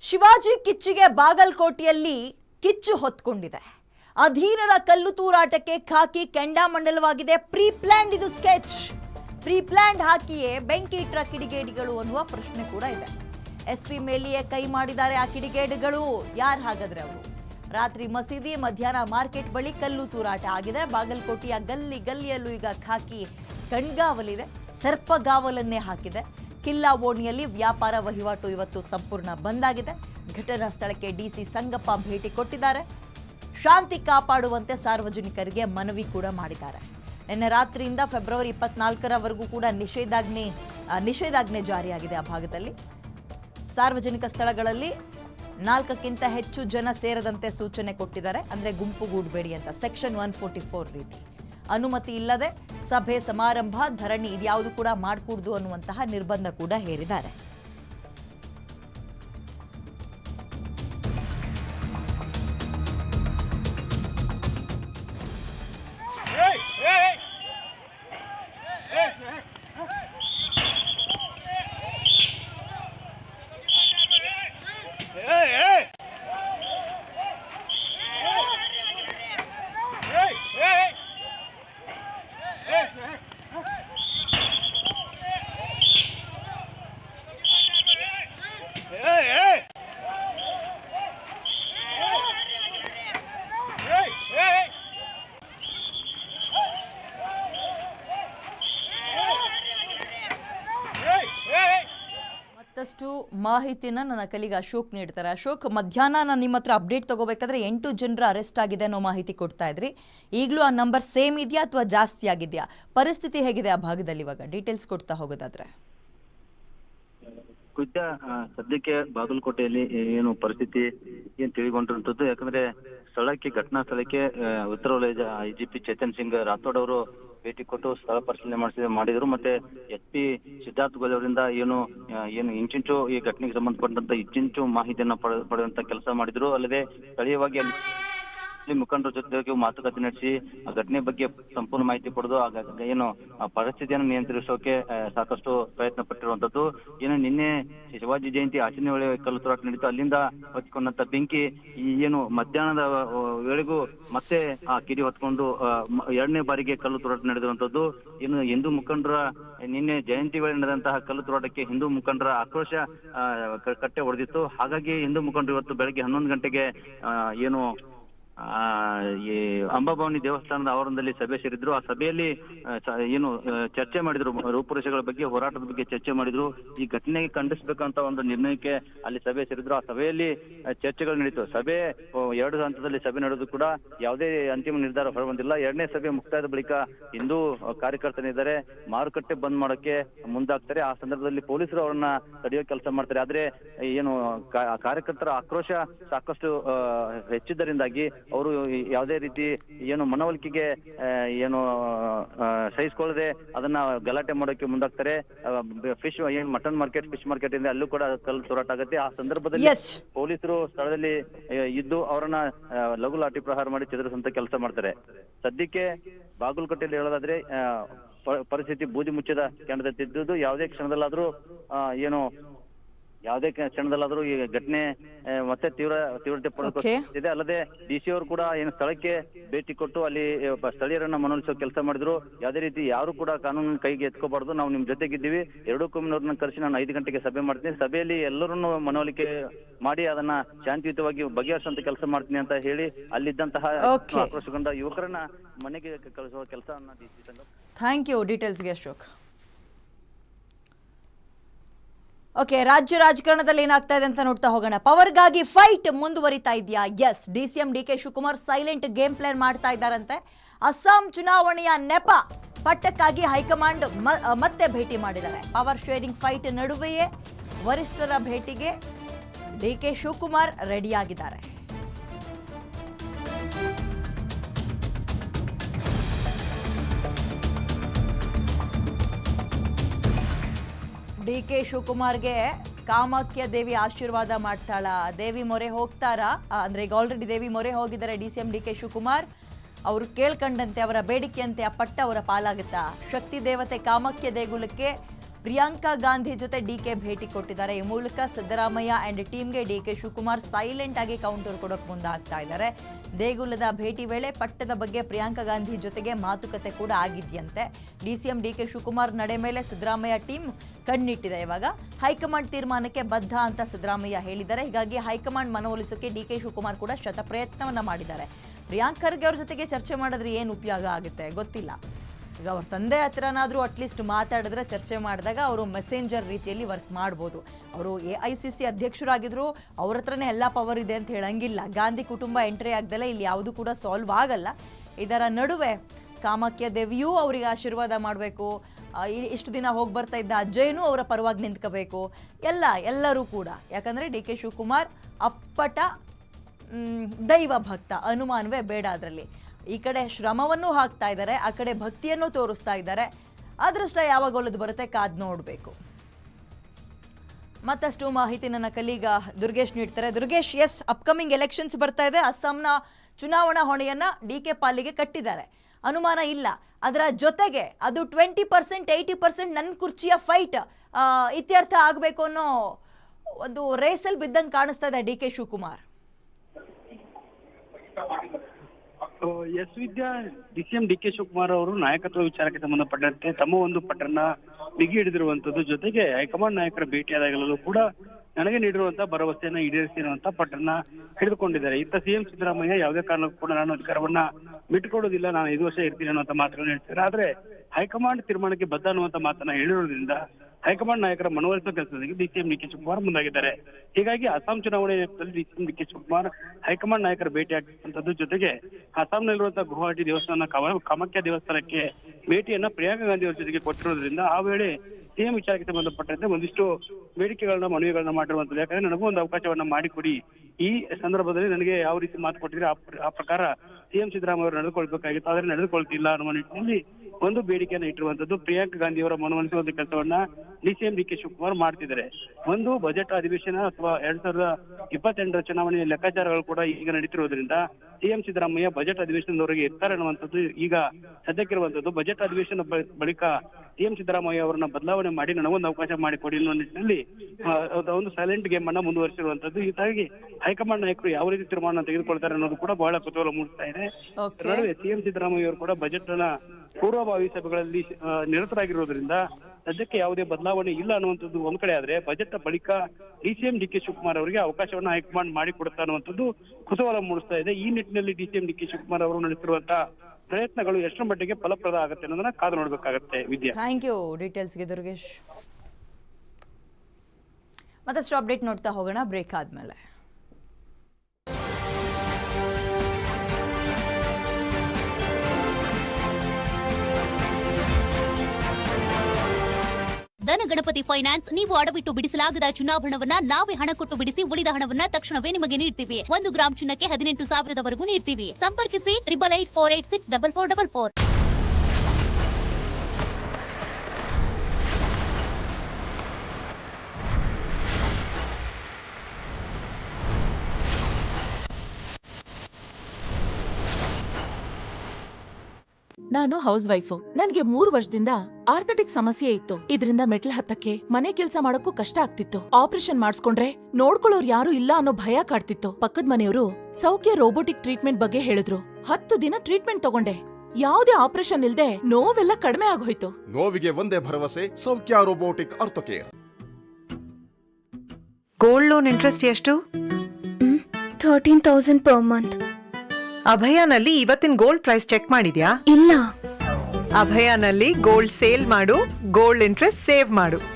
ಶಿವಾಜಿ ಕಿಚ್ಚಿಗೆ ಬಾಗಲಕೋಟೆಯಲ್ಲಿ ಕಿಚ್ಚು ಹೊತ್ಕೊಂಡಿದೆ. ಅಧೀನರ ಕಲ್ಲು ತೂರಾಟಕ್ಕೆ ಖಾಕಿ ಕೆಂಡಾಮಂಡಲವಾಗಿದೆ ಪ್ರೀ ಪ್ಲಾನ್ಡ್ ಇದು ಸ್ಕೆಚ್ ಪ್ರೀ ಪ್ಲಾನ್ಡ್ ಹಾಕಿಯೇ ಬೆಂಕಿ ಇಟ್ಟರ ಕಿಡಿಗೇಡಿಗಳು ಅನ್ನುವ ಪ್ರಶ್ನೆ ಕೂಡ ಇದೆ. ಎಸ್ ಪಿ ಮೇಲೆಯೇ ಕೈ ಮಾಡಿದ್ದಾರೆ ಆ ಕಿಡಿಗೇಡಿಗಳು. ಯಾರು ಹಾಗಾದ್ರೆ ಅವರು? ರಾತ್ರಿ ಮಸೀದಿ ಮಧ್ಯಾಹ್ನ ಮಾರ್ಕೆಟ್ ಬಳಿ ಕಲ್ಲು ತೂರಾಟ ಆಗಿದೆ. ಬಾಗಲಕೋಟೆಯ ಗಲ್ಲಿ ಗಲ್ಲಿಯಲ್ಲೂ ಈಗ ಖಾಕಿ ಕಣ್ಗಾವಲಿದೆ. ಸರ್ಪಗಾವಲನ್ನೇ ಹಾಕಿದೆ. ಕಿಲ್ಲಾ ಓಣಿಯಲ್ಲಿ ವ್ಯಾಪಾರ ವಹಿವಾಟು ಇವತ್ತು ಸಂಪೂರ್ಣ ಬಂದ್ ಆಗಿದೆ. ಘಟನಾ ಸ್ಥಳಕ್ಕೆ ಡಿಸಿ ಸಂಗಪ್ಪ ಭೇಟಿ ಕೊಟ್ಟಿದ್ದಾರೆ. ಶಾಂತಿ ಕಾಪಾಡುವಂತೆ ಸಾರ್ವಜನಿಕರಿಗೆ ಮನವಿ ಕೂಡ ಮಾಡಿದ್ದಾರೆ. ನಿನ್ನೆ ರಾತ್ರಿಯಿಂದ ಫೆಬ್ರವರಿ ಇಪ್ಪತ್ನಾಲ್ಕರವರೆಗೂ ಕೂಡ ನಿಷೇಧಾಜ್ಞೆ ನಿಷೇಧಾಜ್ಞೆ ಜಾರಿಯಾಗಿದೆ ಆ ಭಾಗದಲ್ಲಿ. ಸಾರ್ವಜನಿಕ ಸ್ಥಳಗಳಲ್ಲಿ ನಾಲ್ಕಕ್ಕಿಂತ ಹೆಚ್ಚು ಜನ ಸೇರದಂತೆ ಸೂಚನೆ ಕೊಟ್ಟಿದ್ದಾರೆ. ಅಂದ್ರೆ ಗುಂಪುಗೂಡಬೇಡಿ ಅಂತ ಸೆಕ್ಷನ್ ಒನ್ ಫೋರ್ಟಿ ಫೋರ್ ರೀತಿ. ಅನುಮತಿ ಇಲ್ಲದೆ ಸಭೆ ಸಮಾರಂಭ, ಧರಣಿ ಇದ್ಯಾವುದು ಕೂಡ ಮಾಡಕೂಡ್ದು ಅನ್ನುವಂತಹ ನಿರ್ಬಂಧ ಕೂಡ ಹೇರಿದ್ದಾರೆ. ಮತ್ತಷ್ಟು ಮಾಹಿತಿನ ನನ್ನ ಕಲಿಗೆ ಅಶೋಕ್ ನೀಡ್ತಾರೆ. ಅಶೋಕ್, ಮಧ್ಯಾಹ್ನ ನಾನು ನಿಮ್ಮ ಹತ್ರ ಅಪ್ಡೇಟ್ ತಗೋಬೇಕಾದ್ರೆ ಎಂಟು ಜನರ ಅರೆಸ್ಟ್ ಆಗಿದೆ ಅನ್ನೋ ಮಾಹಿತಿ ಕೊಡ್ತಾ ಇದ್ರಿ. ಈಗಲೂ ಆ ನಂಬರ್ ಸೇಮ್ ಇದೆಯಾ ಅಥವಾ ಜಾಸ್ತಿ ಆಗಿದೆಯಾ? ಪರಿಸ್ಥಿತಿ ಹೇಗಿದೆ ಆ ಭಾಗದಲ್ಲಿ ಇವಾಗ? ಡೀಟೇಲ್ಸ್ ಕೊಡ್ತಾ ಹೋಗೋದಾದ್ರೆ. ಕುಜ್ಜ ಸದ್ಯಕ್ಕೆ ಬಾಗಲಕೋಟೆಯಲ್ಲಿ ಏನು ಪರಿಸ್ಥಿತಿ ಏನ್ ತಿಳಿಗೊಂಡಿರುವಂತದ್ದು ಯಾಕಂದ್ರೆ ಸ್ಥಳಕ್ಕೆ, ಘಟನಾ ಸ್ಥಳಕ್ಕೆ ಉತ್ತರ ವಲಯದ ಐಜಿಪಿ ಚೇತನ್ ಸಿಂಗ್ ರಾಥೋಡ್ ಅವರು ಭೇಟಿ ಕೊಟ್ಟು ಸ್ಥಳ ಪರಿಶೀಲನೆ ಮಾಡಿಸಿ ಮಾಡಿದ್ರು. ಮತ್ತೆ ಎಸ್ ಪಿ ಸಿದ್ಧಾರ್ಥ್ ಗೋಲ್ ಅವರಿಂದ ಏನು ಏನು ಇಂಚಿಂಚು ಈ ಘಟನೆಗೆ ಸಂಬಂಧಪಟ್ಟಂತ ಇಂಚಿಂಚು ಮಾಹಿತಿಯನ್ನ ಪಡೆ ಪಡೆಯುವಂತ ಕೆಲಸ ಮಾಡಿದ್ರು. ಅಲ್ಲದೆ ಸ್ಥಳೀಯವಾಗಿ ಅಲ್ಲಿ ಮುಸ್ಲಿಂ ಮುಖಂಡರ ಜೊತೆಗೆ ಮಾತುಕತೆ ನಡೆಸಿ ಆ ಘಟನೆ ಬಗ್ಗೆ ಸಂಪೂರ್ಣ ಮಾಹಿತಿ ಪಡೆದು ಏನು ಪರಿಸ್ಥಿತಿಯನ್ನು ನಿಯಂತ್ರಿಸೋಕೆ ಸಾಕಷ್ಟು ಪ್ರಯತ್ನ ಪಟ್ಟಿರುವಂತದ್ದು. ಏನು ನಿನ್ನೆ ಶಿವಾಜಿ ಜಯಂತಿ ಆಚರಣೆ ವೇಳೆ ಕಲ್ಲು ತೂರಾಟ ನಡೀತು. ಅಲ್ಲಿಂದ ಹೊತ್ಕೊಂಡಂತ ಬೆಂಕಿ ಏನು ಮಧ್ಯಾಹ್ನದ ವೇಳೆಗೂ ಮತ್ತೆ ಆ ಕಿಡಿ ಹೊತ್ಕೊಂಡು ಎರಡನೇ ಬಾರಿಗೆ ಕಲ್ಲು ತೂರಾಟ ನಡೆದಿರುವಂತದ್ದು. ಏನು ಹಿಂದೂ ಮುಖಂಡರ, ನಿನ್ನೆ ಜಯಂತಿ ವೇಳೆ ನಡೆದಂತಹ ಕಲ್ಲು ತೂರಾಟಕ್ಕೆ ಹಿಂದೂ ಮುಖಂಡರ ಆಕ್ರೋಶ ಕಟ್ಟೆ ಹೊಡೆದಿತ್ತು ಹಾಗಾಗಿ ಹಿಂದೂ ಮುಖಂಡರು ಇವತ್ತು ಬೆಳಗ್ಗೆ ಹನ್ನೊಂದು ಗಂಟೆಗೆ ಏನು ಆ, ಈ ಅಂಬಾಭವಾನಿ ದೇವಸ್ಥಾನದ ಆವರಣದಲ್ಲಿ ಸಭೆ ಸೇರಿದ್ರು. ಆ ಸಭೆಯಲ್ಲಿ ಏನು ಚರ್ಚೆ ಮಾಡಿದ್ರು. ರೂಪುರೇಷೆಗಳ ಬಗ್ಗೆ ಹೋರಾಟದ ಬಗ್ಗೆ ಚರ್ಚೆ ಮಾಡಿದ್ರು. ಈ ಘಟನೆಗೆ ಖಂಡಿಸಬೇಕಂತ ಒಂದು ನಿರ್ಣಯಕ್ಕೆ ಅಲ್ಲಿ ಸಭೆ ಸೇರಿದ್ರು. ಆ ಸಭೆಯಲ್ಲಿ ಚರ್ಚೆಗಳು ನಡೀತು. ಸಭೆ ಎರಡು ಹಂತದಲ್ಲಿ ಸಭೆ ನಡೆದು ಕೂಡ ಯಾವುದೇ ಅಂತಿಮ ನಿರ್ಧಾರ ಹೊರಬಂದಿಲ್ಲ. ಎರಡನೇ ಸಭೆ ಮುಕ್ತಾಯದ ಬಳಿಕ ಹಿಂದೂ ಕಾರ್ಯಕರ್ತನಿದ್ದಾರೆ ಮಾರುಕಟ್ಟೆ ಬಂದ್ ಮಾಡೋಕೆ ಮುಂದಾಗ್ತಾರೆ. ಆ ಸಂದರ್ಭದಲ್ಲಿ ಪೊಲೀಸರು ಅವರನ್ನ ತಡೆಯೋ ಕೆಲಸ ಮಾಡ್ತಾರೆ. ಆದ್ರೆ ಏನು ಕಾರ್ಯಕರ್ತರ ಆಕ್ರೋಶ ಸಾಕಷ್ಟು ಹೆಚ್ಚಿದ್ದರಿಂದಾಗಿ ಅವರು ಯಾವುದೇ ರೀತಿ ಏನು ಮನವೊಲಿಕೆಗೆ ಏನು ಸಹಿಸ್ಕೊಳ್ಳದೆ ಅದನ್ನ ಗಲಾಟೆ ಮಾಡೋಕೆ ಮುಂದಾಗ್ತಾರೆ. ಫಿಶ್ ಏನ್ ಮಟನ್ ಮಾರ್ಕೆಟ್ ಫಿಶ್ ಮಾರ್ಕೆಟ್ ಇಂದ ಅಲ್ಲೂ ಕೂಡ ಕಲ್ಲು ತೋರಾಟ ಆಗುತ್ತೆ. ಆ ಸಂದರ್ಭದಲ್ಲಿ ಪೊಲೀಸರು ಸ್ಥಳದಲ್ಲಿ ಇದ್ದು ಅವರನ್ನ ಲಘು ಲಾಠಿ ಪ್ರಹಾರ ಮಾಡಿ ಚದುರಿಸುವಂತ ಕೆಲಸ ಮಾಡ್ತಾರೆ. ಸದ್ಯಕ್ಕೆ ಬಾಗಲಕೋಟೆಯಲ್ಲಿ ಹೇಳೋದಾದ್ರೆ ಪರಿಸ್ಥಿತಿ ಬೂದಿ ಮುಚ್ಚಿದ ತಿದ್ದುದು ಯಾವುದೇ ಕ್ಷಣದಲ್ಲಾದ್ರೂ ಏನು ಯಾವುದೇ ಕ್ಷಣದಲ್ಲಾದರೂ ಈ ಘಟನೆ ಮತ್ತೆ ತೀವ್ರ ತೀವ್ರತೆ ಪಡೆದುಕೊಂಡಿದೆ ಅಲ್ಲದೆ ಡಿ ಸಿ ಅವರು ಕೂಡ ಏನು ಸ್ಥಳಕ್ಕೆ ಭೇಟಿ ಕೊಟ್ಟು ಅಲ್ಲಿ ಸ್ಥಳೀಯರನ್ನ ಮನವೊಲಿಸೋ ಕೆಲಸ ಮಾಡಿದ್ರು. ಯಾವುದೇ ರೀತಿ ಯಾರು ಕೂಡ ಕಾನೂನು ಕೈಗೆ ಎತ್ಕೋಬಾರ್ದು. ನಾವು ನಿಮ್ ಜೊತೆಗಿದ್ದೀವಿ. ಎರಡೂ ಕುಮ್ಮಿನವ್ರನ್ನ ಕರೆಸಿ ನಾನು ಐದು ಗಂಟೆಗೆ ಸಭೆ ಮಾಡ್ತೀನಿ. ಸಭೆಯಲ್ಲಿ ಎಲ್ಲರನ್ನು ಮನವೊಲಿಕೆ ಮಾಡಿ ಅದನ್ನ ಶಾಂತಿಯುತವಾಗಿ ಬಗೆಹರಿಸುವಂತ ಕೆಲಸ ಮಾಡ್ತೀನಿ ಅಂತ ಹೇಳಿ ಅಲ್ಲಿದ್ದಂತಹ. ಆಕ್ರೋಶಗೊಂಡ ಯುವಕರನ್ನ ಮನೆಗೆ ಕಳಿಸುವ ಕೆಲಸ ಡಿ ಸಿ ಸಂಘ ಥ್ಯಾಂಕ್ ಯು ಡೀಟೇಲ್ಸ್ಗೆ ಅಶೋಕ್. ಓಕೆ ರಾಜ್ಯ ರಾಜಕಾರಣದಲ್ಲಿ ಏನಾಗ್ತಾ ಇದೆ ಅಂತ ನೋಡ್ತಾ ಹೋಗೋಣ. ಪವರ್ಗಾಗಿ ಫೈಟ್ ಮುಂದುವರಿತಾ ಇದೆಯಾ? Yes D C M D K Shivakumar silent game plan ಮಾಡ್ತಾ ಇದ್ದಾರಂತೆ. ಅಸ್ಸಾಂ ಚುನಾವಣೆಯ ನೆಪ ಪಟ್ಟಕ್ಕಾಗಿ ಹೈಕಮಾಂಡ್ ಮತ್ತೆ ಭೇಟಿ ಮಾಡಿದ್ದಾರೆ. ಪವರ್ ಶೇರಿಂಗ್ ಫೈಟ್ ನಡುವೆಯೇ ವರಿಷ್ಠರ ಭೇಟಿಗೆ ಡಿ ಕೆ ಶಿವಕುಮಾರ್ ರೆಡಿಯಾಗಿದ್ದಾರೆ ಡಿ ಕೆ ಶಿವಕುಮಾರ್ಗೆ ಕಾಮಾಖ್ಯ ದೇವಿ ಆಶೀರ್ವಾದ ಮಾಡ್ತಾಳ? ದೇವಿ ಮೊರೆ ಹೋಗ್ತಾರಾ? ಅಂದ್ರೆ ಈಗ ಆಲ್ರೆಡಿ ದೇವಿ ಮೊರೆ ಹೋಗಿದ್ದಾರೆ D C M, D K Shivakumar. ಅವರು ಕೇಳ್ಕಂಡಂತೆ, ಅವರ ಬೇಡಿಕೆಯಂತೆ ಆ ಪಟ್ಟ ಅವರ ಪಾಲಾಗುತ್ತಾ? ಶಕ್ತಿ ದೇವತೆ ಕಾಮಾಖ್ಯ ದೇಗುಲಕ್ಕೆ ಪ್ರಿಯಾಂಕಾ ಗಾಂಧಿ ಜೊತೆ ಡಿ ಕೆ ಭೇಟಿ ಕೊಟ್ಟಿದ್ದಾರೆ. ಈ ಮೂಲಕ ಸಿದ್ದರಾಮಯ್ಯ ಅಂಡ್ ಟೀಮ್ಗೆ ಡಿ ಕೆ ಶಿವಕುಮಾರ್ ಸೈಲೆಂಟ್ ಆಗಿ ಕೌಂಟರ್ ಕೊಡೋಕೆ ಮುಂದಾಗ್ತಾ ಇದ್ದಾರೆ. ದೇಗುಲದ ಭೇಟಿ ವೇಳೆ ಪಟ್ಟದ ಬಗ್ಗೆ ಪ್ರಿಯಾಂಕಾ ಗಾಂಧಿ ಜೊತೆಗೆ ಮಾತುಕತೆ ಕೂಡ ಆಗಿದೆಯಂತೆ. D C M D K Shivakumar ನಡೆ ಮೇಲೆ ಸಿದ್ದರಾಮಯ್ಯ ಟೀಮ್ ಕಣ್ಣಿಟ್ಟಿದೆ ಇವಾಗ. ಹೈಕಮಾಂಡ್ ತೀರ್ಮಾನಕ್ಕೆ ಬದ್ಧ ಅಂತ ಸಿದ್ದರಾಮಯ್ಯ ಹೇಳಿದ್ದಾರೆ. ಹೀಗಾಗಿ ಹೈಕಮಾಂಡ್ ಮನವೊಲಿಸೋಕೆ ಡಿ ಕೆ ಶಿವಕುಮಾರ್ ಕೂಡ ಶತ ಪ್ರಯತ್ನವನ್ನ ಮಾಡಿದ್ದಾರೆ. ಪ್ರಿಯಾಂಕ್ ಖರ್ಗೆ ಅವ್ರ ಜೊತೆಗೆ ಚರ್ಚೆ ಮಾಡಿದ್ರೆ ಏನು ಉಪಯೋಗ ಆಗುತ್ತೆ ಗೊತ್ತಿಲ್ಲ. ಈಗ ಅವ್ರ ತಂದೆ ಹತ್ರನಾದರೂ ಅಟ್ಲೀಸ್ಟ್ ಮಾತಾಡಿದ್ರೆ ಚರ್ಚೆ ಮಾಡಿದಾಗ ಅವರು ಮೆಸೆಂಜರ್ ರೀತಿಯಲ್ಲಿ ವರ್ಕ್ ಮಾಡ್ಬೋದು. ಅವರು ಎ ಐ ಸಿ ಸಿ ಅಧ್ಯಕ್ಷರಾಗಿದ್ರು, ಅವ್ರ ಹತ್ರನೇ ಎಲ್ಲ ಪವರ್ ಇದೆ ಅಂತ ಹೇಳಂಗಿಲ್ಲ. ಗಾಂಧಿ ಕುಟುಂಬ ಎಂಟ್ರಿ ಆಗ್ದಲೇ ಇಲ್ಲಿ ಯಾವುದು ಕೂಡ ಸಾಲ್ವ್ ಆಗಲ್ಲ. ಇದರ ನಡುವೆ ಕಾಮಾಖ್ಯ ದೇವಿಯೂ ಅವರಿಗೆ ಆಶೀರ್ವಾದ ಮಾಡಬೇಕು. ಇಷ್ಟು ದಿನ ಹೋಗಿ ಬರ್ತಾ ಇದ್ದ ಅಜ್ಜಯ್ಯನೂ ಅವರ ಪರವಾಗಿ ನಿಂತ್ಕೋಬೇಕು. ಎಲ್ಲ, ಎಲ್ಲರೂ ಕೂಡ. ಯಾಕಂದರೆ ಡಿ ಕೆ ಶಿವಕುಮಾರ್ ಅಪ್ಪಟ ದೈವ ಭಕ್ತ. ಅನುಮಾನವೇ ಬೇಡ ಅದರಲ್ಲಿ. ಈ ಕಡೆ ಶ್ರಮವನ್ನು ಹಾಕ್ತಾ ಇದ್ದಾರೆ, ಆ ಕಡೆ ಭಕ್ತಿಯನ್ನು ತೋರಿಸ್ತಾ ಇದ್ದಾರೆ. ಅದೃಷ್ಟ ಯಾವಾಗ ಒಲಿದು ಬರುತ್ತೆ ಕಾದ್ ನೋಡಬೇಕು. ಮತ್ತಷ್ಟು ಮಾಹಿತಿ ನನ್ನ ಕಲೀಗ ದುರ್ಗೇಶ್ ನೀಡ್ತಾರೆ. ದುರ್ಗೇಶ್ ಎಸ್ ಅಪ್ಕಮಿಂಗ್ ಎಲೆಕ್ಷನ್ಸ್ ಬರ್ತಾ ಇದೆ. ಅಸ್ಸಾಂನ ಚುನಾವಣಾ ಹೊಣೆಯನ್ನ ಡಿ ಕೆ ಪಾಲಿಗೆ ಕಟ್ಟಿದ್ದಾರೆ. ಅನುಮಾನ ಇಲ್ಲ. ಅದರ ಜೊತೆಗೆ ಅದು ಟ್ವೆಂಟಿ ಪರ್ಸೆಂಟ್ ಏಯ್ಟಿ ಪರ್ಸೆಂಟ್ ನನ್ನ ಕುರ್ಚಿಯ ಫೈಟ್ ಇತ್ಯರ್ಥ ಆಗಬೇಕು ಅನ್ನೋ ಒಂದು ರೇಸಲ್ಲಿ ಬಿದ್ದಂಗೆ ಕಾಣಿಸ್ತಾ ಇದೆ D K Shivakumar. Yes Vidya, D C M D K Shivakumar ಅವರು ನಾಯಕತ್ವ ವಿಚಾರಕ್ಕೆ ಸಂಬಂಧಪಟ್ಟಂತೆ ತಮ್ಮ ಒಂದು ಪಟ್ಟನ್ನ ಬಿಗಿ ಹಿಡಿದಿರುವಂತದ್ದು ಜೊತೆಗೆ ಹೈಕಮಾಂಡ್ ನಾಯಕರ ಭೇಟಿಯಾದಾಗಲೂ ಕೂಡ ನನಗೆ ನೀಡಿರುವಂತ ಭರವಸೆಯನ್ನ ಈಡೇರಿಸಿರುವಂತ ಪಟ್ಟಣ ಹಿಡಿದುಕೊಂಡಿದ್ದಾರೆ. ಇತ್ತ ಸಿಎಂ ಸಿದ್ದರಾಮಯ್ಯ ಯಾವುದೇ ಕಾರಣಕ್ಕೂ ಕೂಡ ನಾನು ಅಧಿಕಾರವನ್ನ ಬಿಟ್ಟುಕೊಡುವುದಿಲ್ಲ. ನಾನು ಐದು ವರ್ಷ ಇರ್ತೀನಿ ಅನ್ನುವಂತ ಮಾತುಗಳನ್ನು ಹೇಳ್ತಿದ್ದಾರೆ ಆದ್ರೆ ಹೈಕಮಾಂಡ್ ತೀರ್ಮಾನಕ್ಕೆ ಬದ್ಧ ಅನ್ನುವಂತ ಮಾತನ್ನ ಹೇಳಿರೋದ್ರಿಂದ ಹೈಕಮಾಂಡ್ ನಾಯಕರ ಮನವೊಲಿಸುವ ಕೆಲಸದಲ್ಲಿ D CM D K Shivakumar ಮುಂದಾಗಿದ್ದಾರೆ. ಹೀಗಾಗಿ ಅಸ್ಸಾಂ ಚುನಾವಣೆ D CM D K Shivakumar high command ನಾಯಕರ ಭೇಟಿ ಆಗ್ತಕ್ಕಂಥದ್ದು ಜೊತೆಗೆ ಅಸ್ಸಾಂನಲ್ಲಿರುವಂತಹ ಗುವಾಹಟಿ ದೇವಸ್ಥಾನ ಕಾಮ- ಕಾಮಾಖ್ಯ ದೇವಸ್ಥಾನಕ್ಕೆ ಭೇಟಿಯನ್ನ ಪ್ರಿಯಾಂಕಾ ಗಾಂಧಿ ಅವರ ಜೊತೆಗೆ ಕೊಟ್ಟಿರೋದ್ರಿಂದ ಆ ವೇಳೆ ಸಿಎಂ ವಿಚಾರಕ್ಕೆ ಸಂಬಂಧಪಟ್ಟಂತೆ ಒಂದಿಷ್ಟು ಬೇಡಿಕೆಗಳನ್ನ, ಮನವಿಗಳನ್ನ ಮಾಡಿರುವಂತದ್ದು ಯಾಕಂದ್ರೆ ನನಗೂ ಒಂದು ಅವಕಾಶವನ್ನ ಮಾಡಿಕೊಡಿ. ಈ ಸಂದರ್ಭದಲ್ಲಿ ನನಗೆ ಯಾವ ರೀತಿ ಮಾತು ಕೊಟ್ಟಿದ್ರೆ ಆ ಪ್ರಕಾರ ಸಿಎಂ ಸಿದ್ದರಾಮಯ್ಯ ಅವರು ನಡೆದುಕೊಳ್ಬೇಕಾಗಿತ್ತು. ಆದ್ರೆ ನಡೆದುಕೊಳ್ತಿಲ್ಲ ಅನ್ನುವ ನಿಟ್ಟಿನಲ್ಲಿ ಒಂದು ಬೇಡಿಕೆಯನ್ನ ಇಟ್ಟಿರುವಂತದ್ದು ಪ್ರಿಯಾಂಕಾ ಗಾಂಧಿ ಅವರ ಮನವೊಲಿಸುವ ಒಂದು ಕೆಲಸವನ್ನ ಎಂ ಡಿ ಕೆ ಶಿವಕುಮಾರ್ ಮಾಡ್ತಿದ್ದಾರೆ. ಒಂದು ಬಜೆಟ್ ಅಧಿವೇಶನ ಅಥವಾ ಎರಡ್ ಸಾವಿರದ ಇಪ್ಪತ್ತೆಂಟರ ಚುನಾವಣೆಯ ಲೆಕ್ಕಾಚಾರಗಳು ಕೂಡ ಈಗ ನಡೀತಿರುವುದರಿಂದ ಸಿಎಂ ಸಿದ್ದರಾಮಯ್ಯ ಬಜೆಟ್ ಅಧಿವೇಶನದವರೆಗೆ ಇರ್ತಾರೆ ಅನ್ನುವಂಥದ್ದು ಈಗ ಸದ್ಯಕ್ಕಿರುವಂತದ್ದು ಬಜೆಟ್ ಅಧಿವೇಶನ ಬಳಿಕ ಸಿಎಂ ಸಿದ್ದರಾಮಯ್ಯ ಅವರನ್ನ ಬದಲಾವಣೆ ಮಾಡಿ ನನಗೊಂದು ಅವಕಾಶ ಮಾಡಿಕೊಡಿ ಅನ್ನೋ ನಿಟ್ಟಿನಲ್ಲಿ ಒಂದು ಸೈಲೆಂಟ್ ಗೇಮ್ ಅನ್ನ ಮುಂದುವರಿಸಿರುವಂತದ್ದು ಹೀಗಾಗಿ ಹೈಕಮಾಂಡ್ ನಾಯಕರು ಯಾವ ರೀತಿ ತೀರ್ಮಾನ ತೆಗೆದುಕೊಳ್ತಾರೆ ಅನ್ನೋದು ಕೂಡ ಬಹಳ ಕುತೂಹಲ ಮೂಡಿಸ್ತಾ ಇದೆ. ನಡುವೆ ಸಿಎಂ ಸಿದ್ದರಾಮಯ್ಯ ಅವರು ಕೂಡ ಬಜೆಟ್ನ ಪೂರ್ವಭಾವಿ ಸಭೆಗಳಲ್ಲಿ ನಿರತರಾಗಿರೋದ್ರಿಂದ ಸದ್ಯಕ್ಕೆ ಯಾವುದೇ ಬದಲಾವಣೆ ಇಲ್ಲ ಅನ್ನುವಂಥದ್ದು ಒಂದ್ ಕಡೆ ಆದ್ರೆ ಬಜೆಟ್ ಬಳಿಕ D C M D K Shivakumar ಅವರಿಗೆ ಅವಕಾಶವನ್ನ ಹೈಕಮಾಂಡ್ ಮಾಡಿಕೊಡುತ್ತಾ ಅನ್ನುವಂಥದ್ದು ಕುತೂಹಲ ಮೂಡಿಸ್ತಾ ಇದೆ. ಈ ನಿಟ್ಟಿನಲ್ಲಿ D C M D K Shivakumar ಅವರು ನಡೆಸಿರುವಂತಹ ಪ್ರಯತ್ನಗಳು ಎಷ್ಟರ ಮಟ್ಟಿಗೆ ಫಲಪ್ರದ ಆಗುತ್ತೆ ಅನ್ನೋದನ್ನ ಕಾದು ನೋಡ್ಬೇಕಾಗತ್ತೆ ವಿದ್ಯಾ. ಥ್ಯಾಂಕ್ ಯು ಡೀಟೇಲ್ಸ್ಗೆ ದುರ್ಗೇಶ್. ಮತ್ತಷ್ಟು ಅಪ್ಡೇಟ್ ನೋಡ್ತಾ ಹೋಗೋಣ ಬ್ರೇಕ್ ಆದಮೇಲೆ. ಧನ ಗಣಪತಿ ಫೈನಾನ್ಸ್, ನೀವು ಅಡವಿಟ್ಟು ಬಿಡಿಸಲಾಗದ ಚುನಾವಣವನ್ನ ನಾವೇ ಹಣ ಕೊಟ್ಟು ಬಿಡಿಸಿ ಉಳಿದ ಹಣವನ್ನ ತಕ್ಷಣವೇ ನಿಮಗೆ ನೀಡ್ತೀವಿ. ಒಂದು ಗ್ರಾಮ್ ಚಿನ್ನಕ್ಕೆ ಹದಿನೆಂಟು ಸಾವಿರದವರೆಗೂ ನೀಡ್ತೀವಿ. ಸಂಪರ್ಕಿಸಿ triple eight four eight six double four double four ನಾನು ಹೌಸ್ ವೈಫು ನನ್ಗೆ ಮೂರು ವರ್ಷದಿಂದ ಆರ್ಥೆಟಿಕ್ ಸಮಸ್ಯೆ ಇತ್ತು. ಇದರಿಂದ ಮೆಟ್ಲ್ ಹತ್ತಕ್ಕೆ ಮನೆ ಕೆಲಸ ಮಾಡೋಕ್ಕೂ ಕಷ್ಟ ಆಗ್ತಿತ್ತು. ಆಪರೇಷನ್ ಮಾಡಿಸ್ಕೊಂಡ್ರೆ ನೋಡ್ಕೊಳ್ಳೋರ್ ಯಾರು ಇಲ್ಲ ಅನ್ನೋ ಭಯ ಕಾಡ್ತಿತ್ತು. ಪಕ್ಕದ ಮನೆಯವರು ಸೌಖ್ಯ ರೋಬೋಟಿಕ್ ಟ್ರೀಟ್ಮೆಂಟ್ ಬಗ್ಗೆ ಹೇಳಿದ್ರು. ಹತ್ತು ದಿನ ಟ್ರೀಟ್ಮೆಂಟ್ ತಗೊಂಡೆ. ಯಾವುದೇ ಆಪರೇಷನ್ ಇಲ್ದೆ ನೋವೆಲ್ಲ ಕಡಿಮೆ ಆಗೋಯ್ತು. ನೋವಿಗೆ ಒಂದೇ ಭರವಸೆ Soukhya robotic Orthocare. Gold loan interest ಎಷ್ಟು? ಥರ್ಟೀನ್ ತೌಸಂಡ್ ಪರ್ ಮಂತ್ ಅಭಯನಲ್ಲಿ ಇವತ್ತಿನ ಗೋಲ್ಡ್ ಪ್ರೈಸ್ ಚೆಕ್ ಮಾಡಿದ್ಯಾ? ಇಲ್ಲ. ಅಭಯನಲ್ಲಿ ಗೋಲ್ಡ್ ಸೇಲ್ ಮಾಡು ಗೋಲ್ಡ್ ಇಂಟ್ರೆಸ್ಟ್ ಸೇವ್ ಮಾಡು.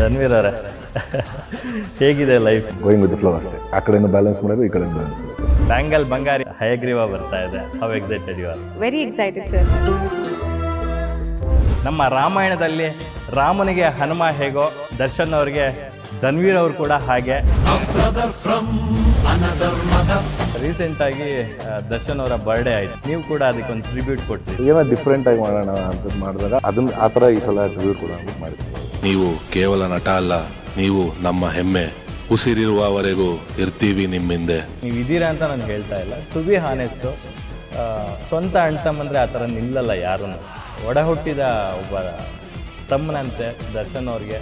ಧನ್ವೀರ್ ಅವರೇ ಹೇಗಿದೆ ಲೈಫ್ ಗೋಯಿಂಗ್ ವಿತ್ ಫ್ಲೋ ಅಷ್ಟೇ. ಆ ಕಡೆಯಿಂದ ಬ್ಯಾಲೆನ್ಸ್ ಮಾಡೋದು ಈ ಕಡೆಯಿಂದ ಬ್ಯಾಲೆನ್ಸ್ ಬ್ಯಾಂಗಲ್ ಬಂಗಾರಿ ಹಯಗ್ರೀವ ಬರ್ತಾ ಇದೆ. How excited you are very excited sir ನಮ್ಮ ರಾಮಾಯಣದಲ್ಲಿ ರಾಮನಿಗೆ ಹನುಮ ಹೇಗೋ ದರ್ಶನ್ ಅವರಿಗೆ ಧನ್ವೀರ್ ಅವರು ಕೂಡ ಹಾಗೆ. ರೀಸೆಂಟ್ ಆಗಿ ಆ, ದರ್ಶನ್ ಅವರ ಬರ್ಡೇ ಆಯ್ತು. ನೀವು ಕೂಡ ಅದಕ್ಕೊಂದು ಟ್ರಿಬ್ಯೂಟ್ ಕೊಟ್ರಿ. ಏನೋ ಡಿಫ್ರೆಂಟ್ ಆಗಿ ಮಾಡೋಣ ಅಂತ ಮಾಡಿದಾಗ ಅದನ್ನ ಆ ಥರ ಈ ಸಲ ಟ್ರಿಬ್ಯೂಟ್ ಕೂಡ ಮಾಡಿದ್ವಿ. ನೀವು ಕೇವಲ ನಟ ಅಲ್ಲ ನೀವು ನಮ್ಮ ಹೆಮ್ಮೆ. ಉಸಿರಿರುವವರೆಗೂ ಇರ್ತೀವಿ ನಿಮ್ಮಿಂದೆ. ನೀವು ಇದ್ದೀರಾ ಅಂತ ನಾನು ಹೇಳ್ತಾ ಇಲ್ಲ. ಟು ಬಿ ಹಾನೆಸ್ಟು ಸ್ವಂತ ಅಣ್ತಮ್ಮಂದ್ರೆ ಆ ಥರ ನಿಲ್ಲಲ್ಲ ಯಾರೂ ಒಡ ಹುಟ್ಟಿದ ಒಬ್ಬ ತಮ್ಮನಂತೆ ದರ್ಶನ್ ಅವ್ರಿಗೆ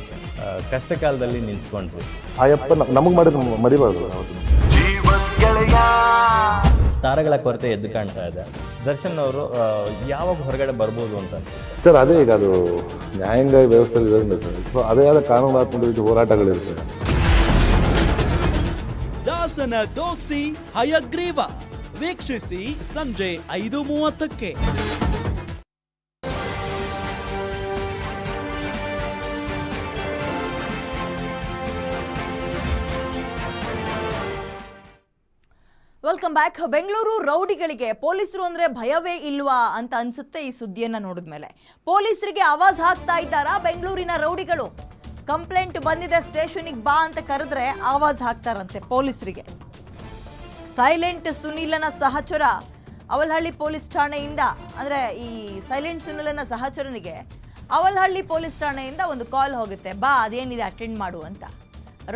ಕಷ್ಟ ಕಾಲದಲ್ಲಿ ನಿಂತ್ಕೊಂಡ್ರು ಆಯಪ್ಪ ನಮಗೆ ಮಾಡಿದ ಮರಿಬಾರ್ದು. ಸ್ಟಾರ್ಗಳ ಕೊರತೆ ಎದ್ದು ಕಾಣ್ತಾ ಇದೆ. ದರ್ಶನ್ ಅವರು ಯಾವಾಗ ಹೊರಗಡೆ ಬರ್ಬೋದು ಅಂತ ಅನ್ಸುತ್ತೆ? ಸರ್ ಅದೇ ಈಗ ಅದು ನ್ಯಾಯಾಂಗ ವ್ಯವಸ್ಥೆ ಇರೋದ್ರಿಂದ ಸರ್. ಸೊ ಅದೇ ಆದ ಕಾನೂನಾತ್ಮಕ ರೀತಿ ಹೋರಾಟಗಳಿರ್ತವೆ ದಾಸನ ದೋಸ್ತಿ ಹಯಗ್ರೀವ. ವೀಕ್ಷಿಸಿ ಸಂಜೆ ಐದು ಮೂವತ್ತಕ್ಕೆ. ವೆಲ್ಕಮ್ ಬ್ಯಾಕ್ ಬೆಂಗಳೂರು ರೌಡಿಗಳಿಗೆ ಪೊಲೀಸರು ಅಂದ್ರೆ ಭಯವೇ ಇಲ್ವಾ ಅಂತ ಅನ್ಸುತ್ತೆ ಈ ಸುದ್ದಿಯನ್ನ ನೋಡಿದ್ಮೇಲೆ. ಪೊಲೀಸರಿಗೆ ಆವಾಜ್ ಹಾಕ್ತಾ ಇದ್ದಾರಾ ಬೆಂಗಳೂರಿನ ರೌಡಿಗಳು? ಕಂಪ್ಲೇಂಟ್ ಬಂದಿದೆ, ಸ್ಟೇಷನಿಗೆ ಬಾ ಅಂತ ಕರೆದ್ರೆ ಆವಾಜ್ ಹಾಕ್ತಾರಂತೆ ಪೊಲೀಸರಿಗೆ. ಸೈಲೆಂಟ್ ಸುನಿಲನ ಸಹಚರ ಅವಲಹಳ್ಳಿ ಪೊಲೀಸ್ ಠಾಣೆಯಿಂದ, ಅಂದ್ರೆ ಈ ಸೈಲೆಂಟ್ ಸುನಿಲನ ಸಹಚರನಿಗೆ ಅವಲಹಳ್ಳಿ ಪೊಲೀಸ್ ಠಾಣೆಯಿಂದ ಒಂದು ಕಾಲ್ ಹೋಗುತ್ತೆ. ಬಾ, ಅದೇನಿದೆ, ಅಟೆಂಡ್ ಮಾಡು ಅಂತ.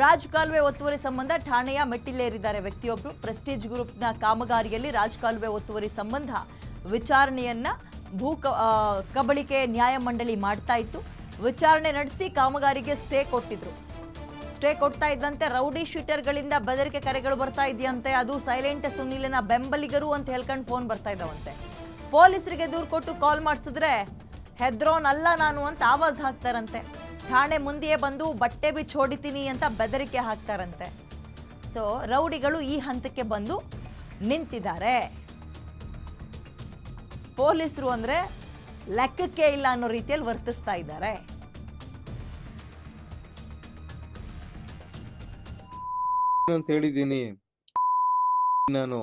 ರಾಜ್ ಕಾಲುವೆ ಒತ್ತುವರಿ ಸಂಬಂಧ ಠಾಣೆಯ ಮೆಟ್ಟಿಲೇರಿದ್ದಾರೆ ವ್ಯಕ್ತಿಯೊಬ್ಬರು ಪ್ರೆಸ್ಟೀಜ್ ಗ್ರೂಪ್ನ ಕಾಮಗಾರಿಯಲ್ಲಿ ರಾಜ್ ಕಾಲುವೆ ಒತ್ತುವರಿ ಸಂಬಂಧ ವಿಚಾರಣೆಯನ್ನ ಭೂ ಕಬಳಿಕೆ ನ್ಯಾಯಮಂಡಳಿ ಮಾಡ್ತಾ ಇತ್ತು. ವಿಚಾರಣೆ ನಡೆಸಿ ಕಾಮಗಾರಿಗೆ ಸ್ಟೇ ಕೊಟ್ಟಿದ್ರು. ಸ್ಟೇ ಕೊಡ್ತಾ ಇದ್ದಂತೆ ರೌಡಿ ಶೂಟರ್ಗಳಿಂದ ಬೆದರಿಕೆ ಕರೆಗಳು ಬರ್ತಾ ಇದೆಯಂತೆ. ಅದು ಸೈಲೆಂಟ್ ಸುನೀಲನ ಬೆಂಬಲಿಗರು ಅಂತ ಹೇಳ್ಕೊಂಡು ಫೋನ್ ಬರ್ತಾ ಇದ್ದಾವಂತೆ. ಪೊಲೀಸರಿಗೆ ದೂರು ಕೊಟ್ಟು ಕಾಲ್ ಮಾಡಿಸಿದ್ರೆ ಹೆದ್ರೋನ್ ಅಲ್ಲ ನಾನು ಅಂತ ಆವಾಜ್ ಹಾಕ್ತಾರಂತೆ. ಠಾಣೆ ಮುಂದೆಯೇ ಬಂದು ಬಟ್ಟೆ ಬಿಚ್ಚಿ ಹೊಡಿತೀನಿ ಅಂತ ಬೆದರಿಕೆ ಹಾಕ್ತಾರಂತೆ. ಸೊ ರೌಡಿಗಳು ಈ ಹಂತಕ್ಕೆ ಬಂದು ನಿಂತಿದ್ದಾರೆ. ಪೊಲೀಸರು ಅಂದ್ರೆ ಲೆಕ್ಕಕ್ಕೆ ಇಲ್ಲ ಅನ್ನೋ ರೀತಿಯಲ್ಲಿ ವರ್ತಿಸ್ತಾ ಇದ್ದಾರೆ. ಅಂತ ಹೇಳಿದ್ದೀನಿ. ನಾನು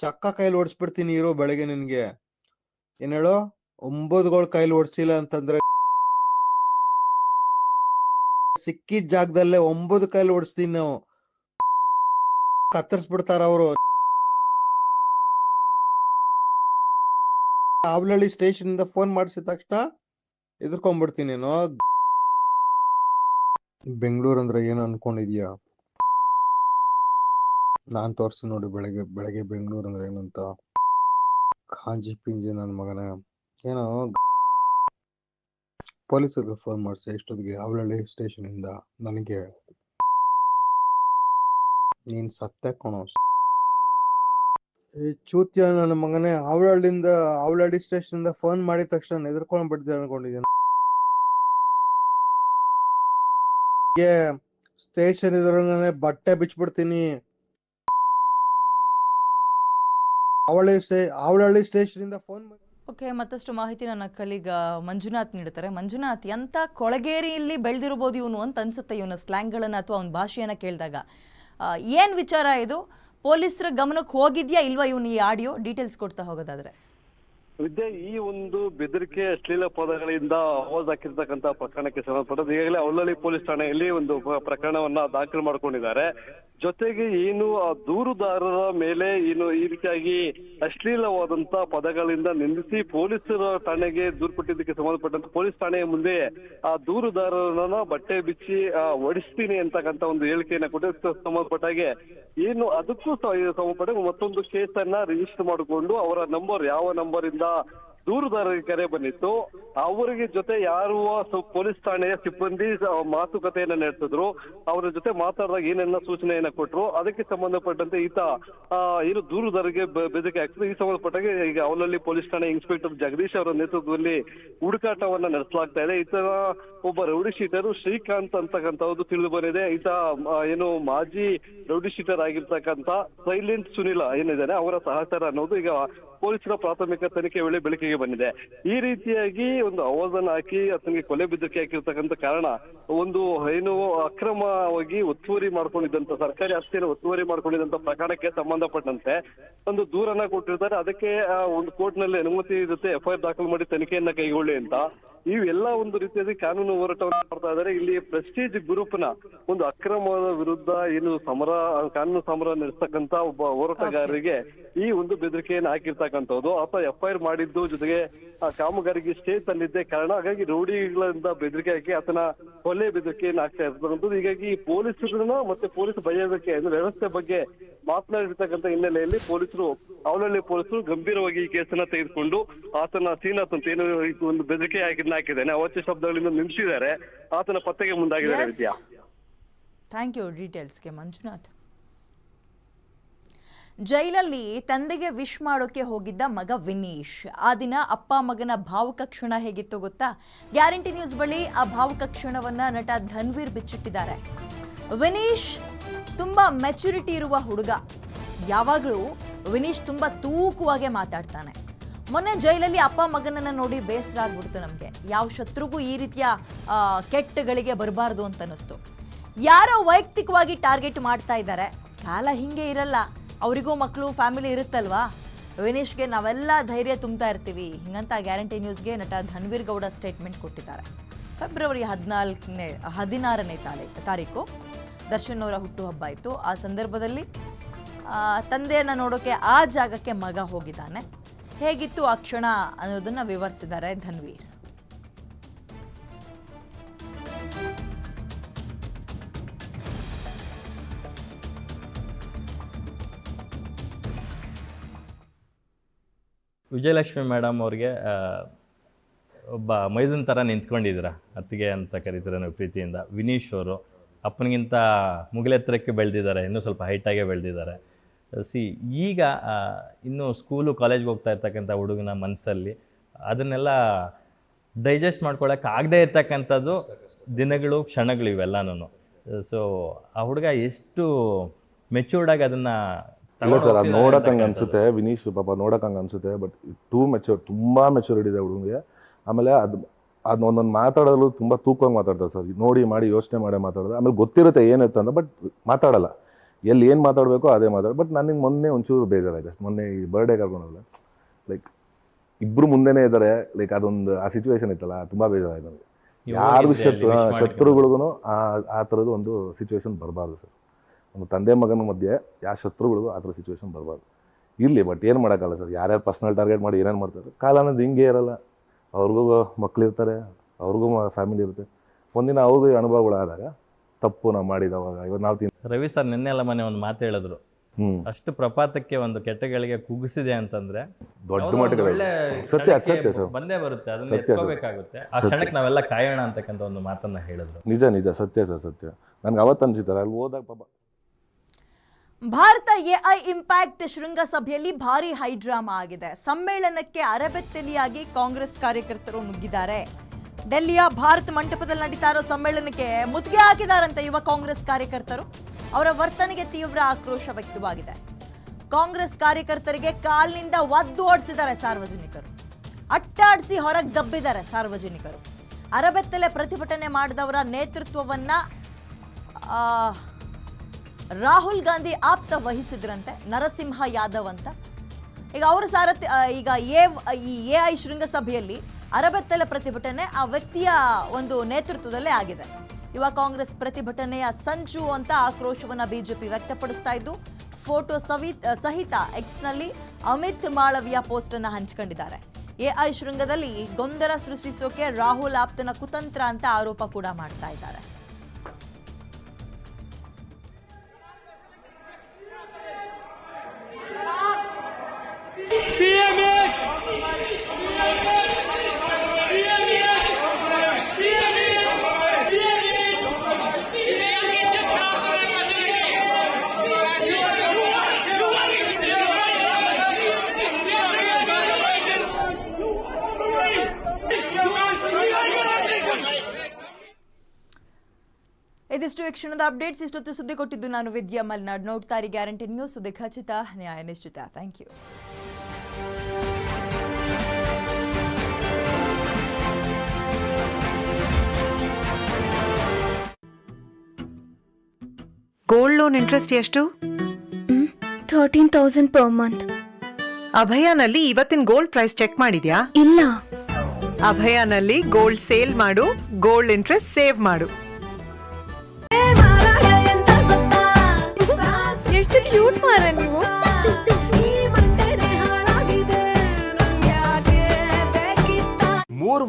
ಚಕ್ಕ ಕೈಲಿ ಓಡಿಸ್ಬಿಡ್ತೀನಿ ಇರೋ ಬೆಳಗ್ಗೆ ನಿನ್ಗೆ. ಏನ್ ಹೇಳೋ? ಒಂಬತ್ತುಗಳ ಕೈಲಿ ಓಡಿಸಿಲ್ಲ ಅಂತಂದ್ರೆ ಸಿಕ್ಕಿದ ಜಾಗದಲ್ಲೇ ಒಂಬತ್ತು ಕೈಲಿ ಓಡಿಸ್ತೀನಿ ನಾವು. ಕತ್ತರಿಸ್ಬಿಡ್ತಾರ ಅವರು. ಆವಲಹಳ್ಳಿ ಸ್ಟೇಷನ್ ಇಂದ ಫೋನ್ ಮಾಡಿಸಿದ ತಕ್ಷಣ ಎದುರ್ಕೊಂಡ್ಬಿಡ್ತೀನಿ ನೀನು. ಬೆಂಗಳೂರು ಅಂದ್ರೆ ಏನು ಅನ್ಕೊಂಡಿದ್ಯಾ? ನಾನ್ ತೋರ್ಸಿ ನೋಡಿ ಬೆಳಗ್ಗೆ ಬೆಳಗ್ಗೆ ಬೆಂಗಳೂರು ಅಂದ್ರೆ ಏನಂತ. ಕಾಂಜಿ ಪಿಂಜಿ ನನ್ನ ಮಗನ. ಏನೋ ಪೊಲೀಸರಿಗೆ ಫೋನ್ ಮಾಡಿಸಿ ಎಷ್ಟೊತ್ತಿಗೆ ಅವಳಳ್ಳಿ ಸ್ಟೇಷನಿಂದ ನನಗೆ ನೀನ್ ಸತ್ಯ ಕಣೋ. ಈ ಚೂತ್ಯ, ನನ್ನ ಮಗನೇ ಆವಳಹಳ್ಳಿಯಿಂದ ಅವಳಹಳ್ಳಿ ಸ್ಟೇಷನ್ ಇಂದ ಫೋನ್ ಮಾಡಿದ ತಕ್ಷಣ ಎದುರ್ಕೊಂಡು ಬಿಡ್ತೀನಿ ಅನ್ಕೊಂಡಿದ್ದೀನಿ. ಸ್ಟೇಷನ್ ಇದ್ರನೇ ಬಟ್ಟೆ ಬಿಚ್ಬಿಡ್ತೀನಿ. ಅವಳಿ ಸ್ಟೇ ಆವಳಹಳ್ಳಿ ಸ್ಟೇಷನಿಂದ ಫೋನ್ ಫೋನ್ ಓಕೆ, ಮತ್ತಷ್ಟು ಮಾಹಿತಿ ನನ್ನ ಕಲೀಗ ಮಂಜುನಾಥ್ ನೀಡ್ತಾರೆ ಮಂಜುನಾಥ್ ಎಂಥ ಕೊಳಗೇರಿಯಲ್ಲಿ ಬೆಳೆದಿರ್ಬೋದು ಇವನು ಅಂತ ಅನ್ಸುತ್ತೆ ಇವನ ಸ್ಲ್ಯಾಂಗ್ಗಳನ್ನು ಅಥವಾ ಅವನ ಭಾಷೆಯನ್ನು ಕೇಳಿದಾಗ. ಏನು ವಿಚಾರ ಇದು? ಪೊಲೀಸರ ಗಮನಕ್ಕೆ ಹೋಗಿದ್ಯಾ ಇಲ್ವಾ ಇವನು ಈ ಆಡಿಯೋ? ಡೀಟೇಲ್ಸ್ ಕೊಡ್ತಾ ಹೋಗೋದಾದ್ರೆ. ವಿದ್ಯೆ, ಈ ಒಂದು ಬೆದರಿಕೆ, ಅಶ್ಲೀಲ ಪದಗಳಿಂದ ಅವಾಜ್ ಹಾಕಿರ್ತಕ್ಕಂತ ಪ್ರಕರಣಕ್ಕೆ ಸಂಬಂಧಪಟ್ಟದ್ದು ಈಗಾಗಲೇ ಅವಲಹಳ್ಳಿ ಪೊಲೀಸ್ ಠಾಣೆಯಲ್ಲಿ ಒಂದು ಪ್ರಕರಣವನ್ನ ದಾಖಲು ಮಾಡ್ಕೊಂಡಿದ್ದಾರೆ. ಜೊತೆಗೆ ಏನು ಆ ದೂರುದಾರರ ಮೇಲೆ ಏನು ಈ ರೀತಿಯಾಗಿ ಅಶ್ಲೀಲವಾದಂತ ಪದಗಳಿಂದ ನಿಂದಿಸಿ ಪೊಲೀಸರ ಠಾಣೆಗೆ ದೂರು ಕೊಟ್ಟಿದ್ದಕ್ಕೆ ಸಂಬಂಧಪಟ್ಟಂತ ಪೊಲೀಸ್ ಠಾಣೆಯ ಮುಂದೆ ಆ ದೂರುದಾರರನ್ನ ಬಟ್ಟೆ ಬಿಚ್ಚಿ ಒಡಿಸ್ತೀನಿ ಅಂತಕ್ಕಂತ ಒಂದು ಹೇಳಿಕೆಯನ್ನ ಕೊಟ್ಟಿದ್ದಕ್ಕೆ ಸಂಬಂಧಪಟ್ಟ ಹಾಗೆ ಏನು ಅದಕ್ಕೂ ಸಂಬಂಧಪಟ್ಟ ಮತ್ತೊಂದು ಕೇಸನ್ನ ರಿಜಿಸ್ಟರ್ ಮಾಡಿಕೊಂಡು ಅವರ ನಂಬರ್ ಯಾವ ನಂಬರ್ ಇಂದ ದೂರುದಾರರಿಗೆ ಕರೆ ಬಂದಿತ್ತು. ಅವರಿಗೆ ಜೊತೆ ಯಾರು ಪೊಲೀಸ್ ಠಾಣೆಯ ಸಿಬ್ಬಂದಿ ಮಾತುಕತೆಯನ್ನ ನಡೆಸಿದ್ರು. ಅವರ ಜೊತೆ ಮಾತಾಡಿದಾಗ ಏನೆಲ್ಲ ಸೂಚನೆಯನ್ನ ಕೊಟ್ಟರು ಅದಕ್ಕೆ ಸಂಬಂಧಪಟ್ಟಂತೆ ಈತ ಏನು ದೂರುದಾರರಿಗೆ ಬೆದರಿಕೆ ಆಗ್ತದೆ ಈ ಸಂಬಂಧಪಟ್ಟಾಗ ಈಗ ಅವಲಲ್ಲಿ ಪೊಲೀಸ್ ಠಾಣೆ ಇನ್ಸ್ಪೆಕ್ಟರ್ ಜಗದೀಶ್ ಅವರ ನೇತೃತ್ವದಲ್ಲಿ ಹುಡುಕಾಟವನ್ನ ನಡೆಸಲಾಗ್ತಾ ಇದೆ ಈತನ ಒಬ್ಬ ರೌಡಿ ಶೀಟರು ಶ್ರೀಕಾಂತ್ ಅಂತಕ್ಕಂಥದ್ದು ತಿಳಿದು ಬಂದಿದೆ. ಈತ ಏನು ಮಾಜಿ ರೌಡಿ ಶೀಟರ್ ಆಗಿರ್ತಕ್ಕಂಥ ಸೈಲೆಂಟ್ ಸುನಿಲ ಏನಿದ್ದಾರೆ ಅವರ ಸಹಚಾರ ಅನ್ನೋದು ಈಗ ಪೊಲೀಸರ ಪ್ರಾಥಮಿಕ ತನಿಖೆ ವೇಳೆ ಬೆಳಕಿಗೆ ಬಂದಿದೆ. ಈ ರೀತಿಯಾಗಿ ಒಂದು ಆವಾಜನ್ನ ಹಾಕಿ ಆತನಿಗೆ ಕೊಲೆ ಬೆದರಿಕೆ ಹಾಕಿರ್ತಕ್ಕಂಥ ಕಾರಣ ಒಂದು ಏನು ಅಕ್ರಮವಾಗಿ ಒತ್ತುವರಿ ಮಾಡ್ಕೊಂಡಿದ್ದಂತ ಸರ್ಕಾರಿ ಆಸ್ತಿಯನ್ನು ಒತ್ತುವರಿ ಮಾಡ್ಕೊಂಡಿದ್ದಂತ ಪ್ರಕರಣಕ್ಕೆ ಸಂಬಂಧಪಟ್ಟಂತೆ ಒಂದು ದೂರನ್ನ ಕೊಟ್ಟಿರ್ತಾರೆ. ಅದಕ್ಕೆ ಒಂದು ಕೋರ್ಟ್ನಲ್ಲಿ ಅನುಮತಿ ಇರುತ್ತೆ ಎಫ್ಐಆರ್ ದಾಖಲು ಮಾಡಿ ತನಿಖೆಯನ್ನ ಕೈಗೊಳ್ಳಿ ಅಂತ ಇವೆಲ್ಲ ಒಂದು ರೀತಿಯಲ್ಲಿ ಕಾನೂನು ಹೋರಾಟವನ್ನು ಮಾಡ್ತಾ ಇದ್ದಾರೆ. ಇಲ್ಲಿ ಪ್ರೆಸ್ಟೀಜ್ ಗ್ರೂಪ್ನ ಒಂದು ಅಕ್ರಮದ ವಿರುದ್ಧ ಏನು ಸಮರ, ಕಾನೂನು ಸಮರ ನಡೆಸ್ತಕ್ಕಂತ ಒಬ್ಬ ಹೋರಾಟಗಾರರಿಗೆ ಈ ಒಂದು ಬೆದರಿಕೆಯನ್ನು ಹಾಕಿರ್ತಕ್ಕಂಥದ್ದು. ಆತ ಎಫ್ಐಆರ್ ಮಾಡಿದ್ದು ಜೊತೆಗೆ, ಆ, ಕಾಮಗಾರಿಗೆ ಸ್ಟೇ ಅಲ್ಲಿದ್ದೆ ಕಾರಣ. ಹಾಗಾಗಿ ರೌಡಿಗಳಿಂದ ಬೆದರಿಕೆ ಹಾಕಿ ಆತನ ಕೊಲೆ ಬೆದರಿಕೆಯನ್ನು ಹಾಕ್ತಾ ಇರ್ತಕ್ಕಂಥದ್ದು. ಹೀಗಾಗಿ ಪೊಲೀಸರನ್ನ ಮತ್ತೆ ಪೊಲೀಸ್ ಭಯೋದಕ್ಕೆ, ಅಂದ್ರೆ ವ್ಯವಸ್ಥೆ ಬಗ್ಗೆ ಮಾತನಾಡಿರ್ತಕ್ಕಂಥ ಹಿನ್ನೆಲೆಯಲ್ಲಿ ಪೊಲೀಸರು ಅವಳಲ್ಲಿ ಪೊಲೀಸರು ಗಂಭೀರವಾಗಿ ಈ ಕೇಸನ್ನ ತೆಗೆದುಕೊಂಡು ಆತನ ಶ್ರೀನಾಥ್ ಅಂತ ಏನು ಒಂದು ಬೆದರಿಕೆ ಹಾಕಿದ್ನ ಹಾಕಿದ್ದಾನೆ. ಅವಚ್ಯ ಶಬ್ದಗಳಿಂದ ನಿಲ್ಲಿಸಿದ್ದಾರೆ. ಆತನ ಪತ್ತೆಗೆ ಮುಂದಾಗಿದ್ದಾರೆ. ವಿದ್ಯಾ. ಥ್ಯಾಂಕ್ ಯು ಡೀಟೇಲ್ಸ್ಗೆ ಮಂಜುನಾಥ್. ಜೈಲಲ್ಲಿ ತಂದೆಗೆ ವಿಶ್ ಮಾಡೋಕೆ ಹೋಗಿದ್ದ ಮಗ ವಿನೀಶ್. ಆ ದಿನ ಅಪ್ಪ ಮಗನ ಭಾವುಕ ಕ್ಷಣ ಹೇಗಿತ್ತು ಗೊತ್ತಾ? ಗ್ಯಾರಂಟಿ ನ್ಯೂಸ್ ಬಳಿ ಆ ಭಾವುಕ ಕ್ಷಣವನ್ನ ನಟ ಧನ್ವೀರ್ ಬಿಚ್ಚಿಟ್ಟಿದ್ದಾರೆ. ವಿನೀಶ್ ತುಂಬಾ ಮೆಚುರಿಟಿ ಇರುವ ಹುಡುಗ. ಯಾವಾಗಲೂ ವಿನೀಶ್ ತುಂಬಾ ತೂಕುವಾಗೆ ಮಾತಾಡ್ತಾನೆ. ಮೊನ್ನೆ ಜೈಲಲ್ಲಿ ಅಪ್ಪ ಮಗನನ್ನ ನೋಡಿ ಬೇಸರ ಆಗ್ಬಿಡ್ತು ನಮಗೆ. ಯಾವ ಶತ್ರುಗೂ ಈ ರೀತಿಯ ಕೆಟ್ಟಗಳಿಗೆ ಬರಬಾರ್ದು ಅಂತ ಅನ್ನಿಸ್ತು. ಯಾರೋ ವೈಯಕ್ತಿಕವಾಗಿ ಟಾರ್ಗೆಟ್ ಮಾಡ್ತಾ ಇದ್ದಾರೆ. ಕಾಲ ಹಿಂಗೆ ಇರಲ್ಲ. ಅವರಿಗೂ ಮಕ್ಕಳು ಫ್ಯಾಮಿಲಿ ಇರುತ್ತಲ್ವಾ? ವಿನೀಶ್ಗೆ ನಾವೆಲ್ಲ ಧೈರ್ಯ ತುಂಬ್ತಾ ಇರ್ತೀವಿ. ಹಿಂಗಂತ ಗ್ಯಾರಂಟಿ ನ್ಯೂಸ್ಗೆ ನಟ ಧನ್ವೀರ್ ಗೌಡ ಸ್ಟೇಟ್ಮೆಂಟ್ ಕೊಟ್ಟಿದ್ದಾರೆ. ಫೆಬ್ರವರಿ ಹದಿನಾಲ್ಕನೇ, ಹದಿನಾರನೇ ತಾರೀ, ತಾರೀಕು. ದರ್ಶನ್ ಅವರ ಹುಟ್ಟುಹಬ್ಬ ಇತ್ತು. ಆ ಸಂದರ್ಭದಲ್ಲಿ ತಂದೆಯನ್ನು ನೋಡೋಕ್ಕೆ ನೋಡೋಕೆ ಆ ಜಾಗಕ್ಕೆ ಮಗ ಹೋಗಿದ್ದಾನೆ. ಹೇಗಿತ್ತು ಆ ಕ್ಷಣ ಅನ್ನೋದನ್ನು ವಿವರಿಸಿದ್ದಾರೆ ಧನ್ವೀರ್. ವಿಜಯಲಕ್ಷ್ಮಿ ಮೇಡಮ್ ಅವ್ರಿಗೆ ಒಬ್ಬ ಮೈದನ್ ಥರ ನಿಂತ್ಕೊಂಡಿದ್ದೀರ? ಅತ್ತಿಗೆ ಅಂತ ಕರೀತಾರೆ ನೀವು ಪ್ರೀತಿಯಿಂದ. ವಿನೀಶ್ ಅವರು ಅಪ್ಪನಿಗಿಂತ ಮುಗಿಲೆತ್ತರಕ್ಕೆ ಬೆಳೆದಿದ್ದಾರೆ ಇನ್ನೂ ಸ್ವಲ್ಪ ಹೈಟಾಗೆ ಬೆಳೆದಿದ್ದಾರೆ. ಸಿ ಈಗ ಇನ್ನು ಸ್ಕೂಲು ಕಾಲೇಜ್ಗೆ ಹೋಗ್ತಾ ಇರ್ತಕ್ಕಂಥ ಹುಡುಗನ ಮನಸ್ಸಲ್ಲಿ ಅದನ್ನೆಲ್ಲ ಡೈಜೆಸ್ಟ್ ಮಾಡ್ಕೊಳ್ಳೋಕೆ ಆಗದೇ ಇರ್ತಕ್ಕಂಥದ್ದು ದಿನಗಳು ಕ್ಷಣಗಳು ಇವೆಲ್ಲನೂ ಸೊ ಆ ಹುಡುಗ ಎಷ್ಟು ಮೆಚೂರ್ಡಾಗಿ ಅದನ್ನು ಇಲ್ಲ ಸರ್ ಅದು ನೋಡಕ್ಕೆ ಹಂಗೆ ಅನ್ಸುತ್ತೆ. ವಿನೀಶ್ ಪಾಪ ನೋಡಕ್ಕೆ ಹಂಗೆ ಅನ್ಸುತ್ತೆ ಬಟ್ ಟೂ ಮೆಚೂರ್ ತುಂಬ ಮೆಚೂರಿಟಿ ಇದೆ ಹುಡುಗನಿಗೆ. ಆಮೇಲೆ ಅದು ಅದನ್ನ ಒಂದೊಂದು ಮಾತಾಡೋದು ತುಂಬ ತೂಕವಾಗಿ ಮಾತಾಡ್ತಾರೆ ಸರ್. ನೋಡಿ ಮಾಡಿ ಯೋಚನೆ ಮಾಡಿ ಮಾತಾಡೋದು. ಆಮೇಲೆ ಗೊತ್ತಿರುತ್ತೆ ಏನಿತ್ತು ಅಂತ ಬಟ್ ಮಾತಾಡಲ್ಲ. ಎಲ್ಲಿ ಏನು ಮಾತಾಡಬೇಕು ಅದೇ ಮಾತಾಡ ಬಟ್ ನನಗೆ ಮೊನ್ನೆ ಒಂಚೂರು ಬೇಜಾರಾಯ್ತು. ಅಷ್ಟು ಮೊನ್ನೆ ಈ ಬರ್ಡೇ ಕರ್ಕೊಂಡೋಗಲ್ಲ ಲೈಕ್ ಇಬ್ರು ಮುಂದೆನೇ ಇದ್ದಾರೆ. ಲೈಕ್ ಅದೊಂದು ಆ ಸಿಚುವೇಶನ್ ಇತ್ತಲ್ಲ ತುಂಬ ಬೇಜಾರಾಯ್ತು ನನಗೆ. ಯಾರು ಶತ್ರು ಶತ್ರುಗಳಿಗೂ ಆ ಆ ಥರದ್ದು ಒಂದು ಸಿಚುವೇಶನ್ ಬರಬಾರ್ದು ಸರ್. ಒಂದು ತಂದೆ ಮಗನ ಮಧ್ಯೆ ಯಾವ ಶತ್ರುಗಳಿಗೂ ಆ ಥರ ಸಿಚುವೇಶನ್ ಬರಬಾರ್ದು. ಇಲ್ಲಿ ಬಟ್ ಏನು ಮಾಡೋಕ್ಕಲ್ಲ ಸರ್. ಯಾರ್ಯಾರು ಪರ್ಸ್ನಲ್ ಟಾರ್ಗೆಟ್ ಮಾಡಿ ಏನೇನು ಮಾಡ್ತಾರೆ ಕಾಲ ಅನ್ನೋದು ಹಿಂಗೆ ಇರಲ್ಲ. ಅವ್ರಿಗೂ ಮಕ್ಳಿರ್ತಾರೆ ಅವ್ರಿಗೂ ಫ್ಯಾಮಿಲಿ ಇರುತ್ತೆ ಒಂದಿನ ಅವ್ರಿಗೂ ಅನುಭವಗಳಾದಾಗ ತಪ್ಪು ನಾವು ಮಾಡಿದವಾಗ ಇವತ್ತು ನಾವು ತಿನ್ ರವಿ ಸರ್ ನಿನ್ನೆ ಎಲ್ಲ ಮನೆ ಒಂದು ಮಾತು ಹೇಳಿದ್ರು ಹ್ಮ್. ಅಷ್ಟು ಪ್ರಪಾತಕ್ಕೆ ಒಂದು ಕೆಟ್ಟಗಳಿಗೆ ಕುಗ್ಸಿದೆ ಅಂತಂದ್ರೆ ದೊಡ್ಡ ಮಟ್ಟಿಗೆ ಒಳ್ಳೆ ಸತ್ಯ, ಕ್ಷಣಕ್ಕೆ ಸತ್ಯ ಸರ್. ಬಂದೇ ಬರುತ್ತೆ ಅದನ್ನ ಸತ್ಯ. ಎತ್ಕೋಬೇಕಾಗುತ್ತೆ ಆ. ಕ್ಷಣಕ್ಕೆ ನಾವೆಲ್ಲ ಕಾಯೋಣ ಅಂತಕ್ಕಂಥ ಒಂದು ಮಾತನ್ನ ಹೇಳಿದ್ರು ನಿಜ ನಿಜ ಸತ್ಯ ಸರ್ ಸತ್ಯ ನನ್ಗೆ ಅವತ್ತು ಅನ್ಸಿದ್ದಾರೆ ಅಲ್ಲಿ ಹೋದಾಗ ಪಾಪ ಭಾರತ ಎಐ ಇಂಪ್ಯಾಕ್ಟ್ ಶೃಂಗಸಭೆಯಲ್ಲಿ ಭಾರಿ ಹೈಡ್ರಾಮಾ ಆಗಿದೆ. ಸಮ್ಮೇಳನಕ್ಕೆ ಅರಬೆತ್ತಲಿಯಾಗಿ ಕಾಂಗ್ರೆಸ್ ಕಾರ್ಯಕರ್ತರು ನುಗ್ಗಿದ್ದಾರೆ. ಡೆಲ್ಲಿಯ ಭಾರತ್ ಮಂಟಪದಲ್ಲಿ ನಡೀತಾ ಇರೋ ಸಮ್ಮೇಳನಕ್ಕೆ ಮುತ್ತಿಗೆ ಹಾಕಿದಾರಂತೆ ಯುವ ಕಾಂಗ್ರೆಸ್ ಕಾರ್ಯಕರ್ತರು. ಅವರ ವರ್ತನೆಗೆ ತೀವ್ರ ಆಕ್ರೋಶ ವ್ಯಕ್ತವಾಗಿದೆ. ಕಾಂಗ್ರೆಸ್ ಕಾರ್ಯಕರ್ತರಿಗೆ ಕಾಲ್ನಿಂದ ಒದ್ದು ಓಡಿಸಿದ್ದಾರೆ ಸಾರ್ವಜನಿಕರು. ಅಟ್ಟಾಡಿಸಿ ಹೊರಗೆ ದಬ್ಬಿದ್ದಾರೆ ಸಾರ್ವಜನಿಕರು. ಅರಬೆತ್ತಲೆ ಪ್ರತಿಭಟನೆ ಮಾಡಿದವರ ನೇತೃತ್ವವನ್ನು ರಾಹುಲ್ ಗಾಂಧಿ ಆಪ್ತ ವಹಿಸಿದ್ರಂತೆ, ನರಸಿಂಹ ಯಾದವ್ ಅಂತ. ಈಗ ಅವರು ಸಾರಥ್ಯ ಈಗ ಎ, ಈ ಎ ಐ ಶೃಂಗಸಭೆಯಲ್ಲಿ ಅರಬೆತ್ತಲ ಪ್ರತಿಭಟನೆ ಆ ವ್ಯಕ್ತಿಯ ಒಂದು ನೇತೃತ್ವದಲ್ಲೇ ಆಗಿದೆ. ಯುವ ಕಾಂಗ್ರೆಸ್ ಪ್ರತಿಭಟನೆಯ ಸಂಚು ಅಂತ ಆಕ್ರೋಶವನ್ನು ಬಿಜೆಪಿ ವ್ಯಕ್ತಪಡಿಸ್ತಾ ಇದ್ದು, ಫೋಟೋ ಸವಿ, ಸಹಿತ ಎಕ್ಸ್ನಲ್ಲಿ ಅಮಿತ್ ಮಾಳವಿಯ ಪೋಸ್ಟ್ ಅನ್ನು ಹಂಚಿಕೊಂಡಿದ್ದಾರೆ. ಎಐ ಶೃಂಗದಲ್ಲಿ ಗೊಂದಲ ಸೃಷ್ಟಿಸೋಕೆ ರಾಹುಲ್ ಆಪ್ತನ ಕುತಂತ್ರ ಅಂತ ಆರೋಪ ಕೂಡ ಮಾಡ್ತಾ ಇದ್ದಾರೆ. ಇದಿಷ್ಟು ಯಕ್ಷಣದ ಕ್ಷಣದ ಅಪ್ಡೇಟ್ಸ್ ಇಷ್ಟೊತ್ತು ಸುದ್ದಿ ಕೊಟ್ಟಿದ್ದು ನಾನು ವಿದ್ಯಾ ಮಲ್ನಾಡ್. ನೋಡ್ತಾರೆ ಗ್ಯಾರಂಟಿ ನ್ಯೂಸ್ ಸುದ್ದಿ ಖಚಿತ ನ್ಯಾಯ ನಿಶ್ಚಿತ. Thank you gold loan interest ಎಷ್ಟು? ಥರ್ಟೀನ್ ತೌಸಂಡ್ ಪರ್ ಮಂತ್ ಅಭಯನಲ್ಲಿ ಇವತ್ತಿನ ಗೋಲ್ಡ್ ಪ್ರೈಸ್ ಚೆಕ್ ಮಾಡಿದ್ಯಾ? ಇಲ್ಲ. ಅಭಯನಲ್ಲಿ ಗೋಲ್ಡ್ ಸೇಲ್ ಮಾಡು ಗೋಲ್ಡ್ ಇಂಟ್ರೆಸ್ಟ್ ಸೇವ್ ಮಾಡು.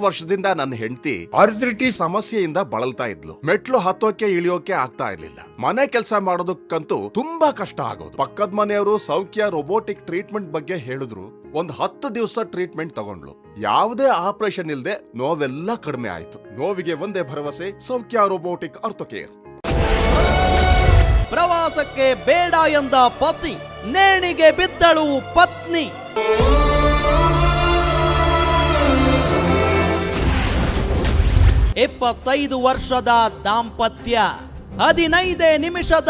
ವರ್ಷದಿಂದ ನನ್ನ ಹೆಂಡತಿ ಅರ್ಜಿಟಿ ಸಮಸ್ಯೆಯಿಂದ ಬಳಲ್ತಾ ಇದ್ಲು. ಮೆಟ್ಲು ಹತ್ತೋಕೆ ಇಳಿಯೋಕೆ ಆಗ್ತಾ ಇರ್ಲಿಲ್ಲ. ಮನೆ ಕೆಲಸ ಮಾಡೋದಕ್ಕಂತೂ ತುಂಬಾ ಕಷ್ಟ ಆಗೋದು. ಪಕ್ಕದ ಮನೆಯವರು ಸೌಖ್ಯ ರೋಬೋಟಿಕ್ ಟ್ರೀಟ್ಮೆಂಟ್ ಬಗ್ಗೆ ಹೇಳಿದ್ರು. ಒಂದ್ ಹತ್ತು ದಿವಸ ಟ್ರೀಟ್ಮೆಂಟ್ ತಗೊಂಡ್ಲು ಯಾವುದೇ ಆಪರೇಷನ್ ಇಲ್ಲದೆ ನೋವೆಲ್ಲ ಕಡಿಮೆ ಆಯ್ತು. ನೋವಿಗೆ ಒಂದೇ ಭರವಸೆ, ಸೌಖ್ಯ ರೋಬೋಟಿಕ್ ಅರ್ಥಕೇರ್ ಪ್ರವಾಸಕ್ಕೆ ಬೇಡ ಎಂದ ಪತಿ ನೇಣಿಗೆ ಬಿದ್ದಳು ಪತ್ನಿ. ಇಪ್ಪತ್ತೈದು ವರ್ಷದ ದಾಂಪತ್ಯ. ಹದಿನೈದೇ ನಿಮಿಷದ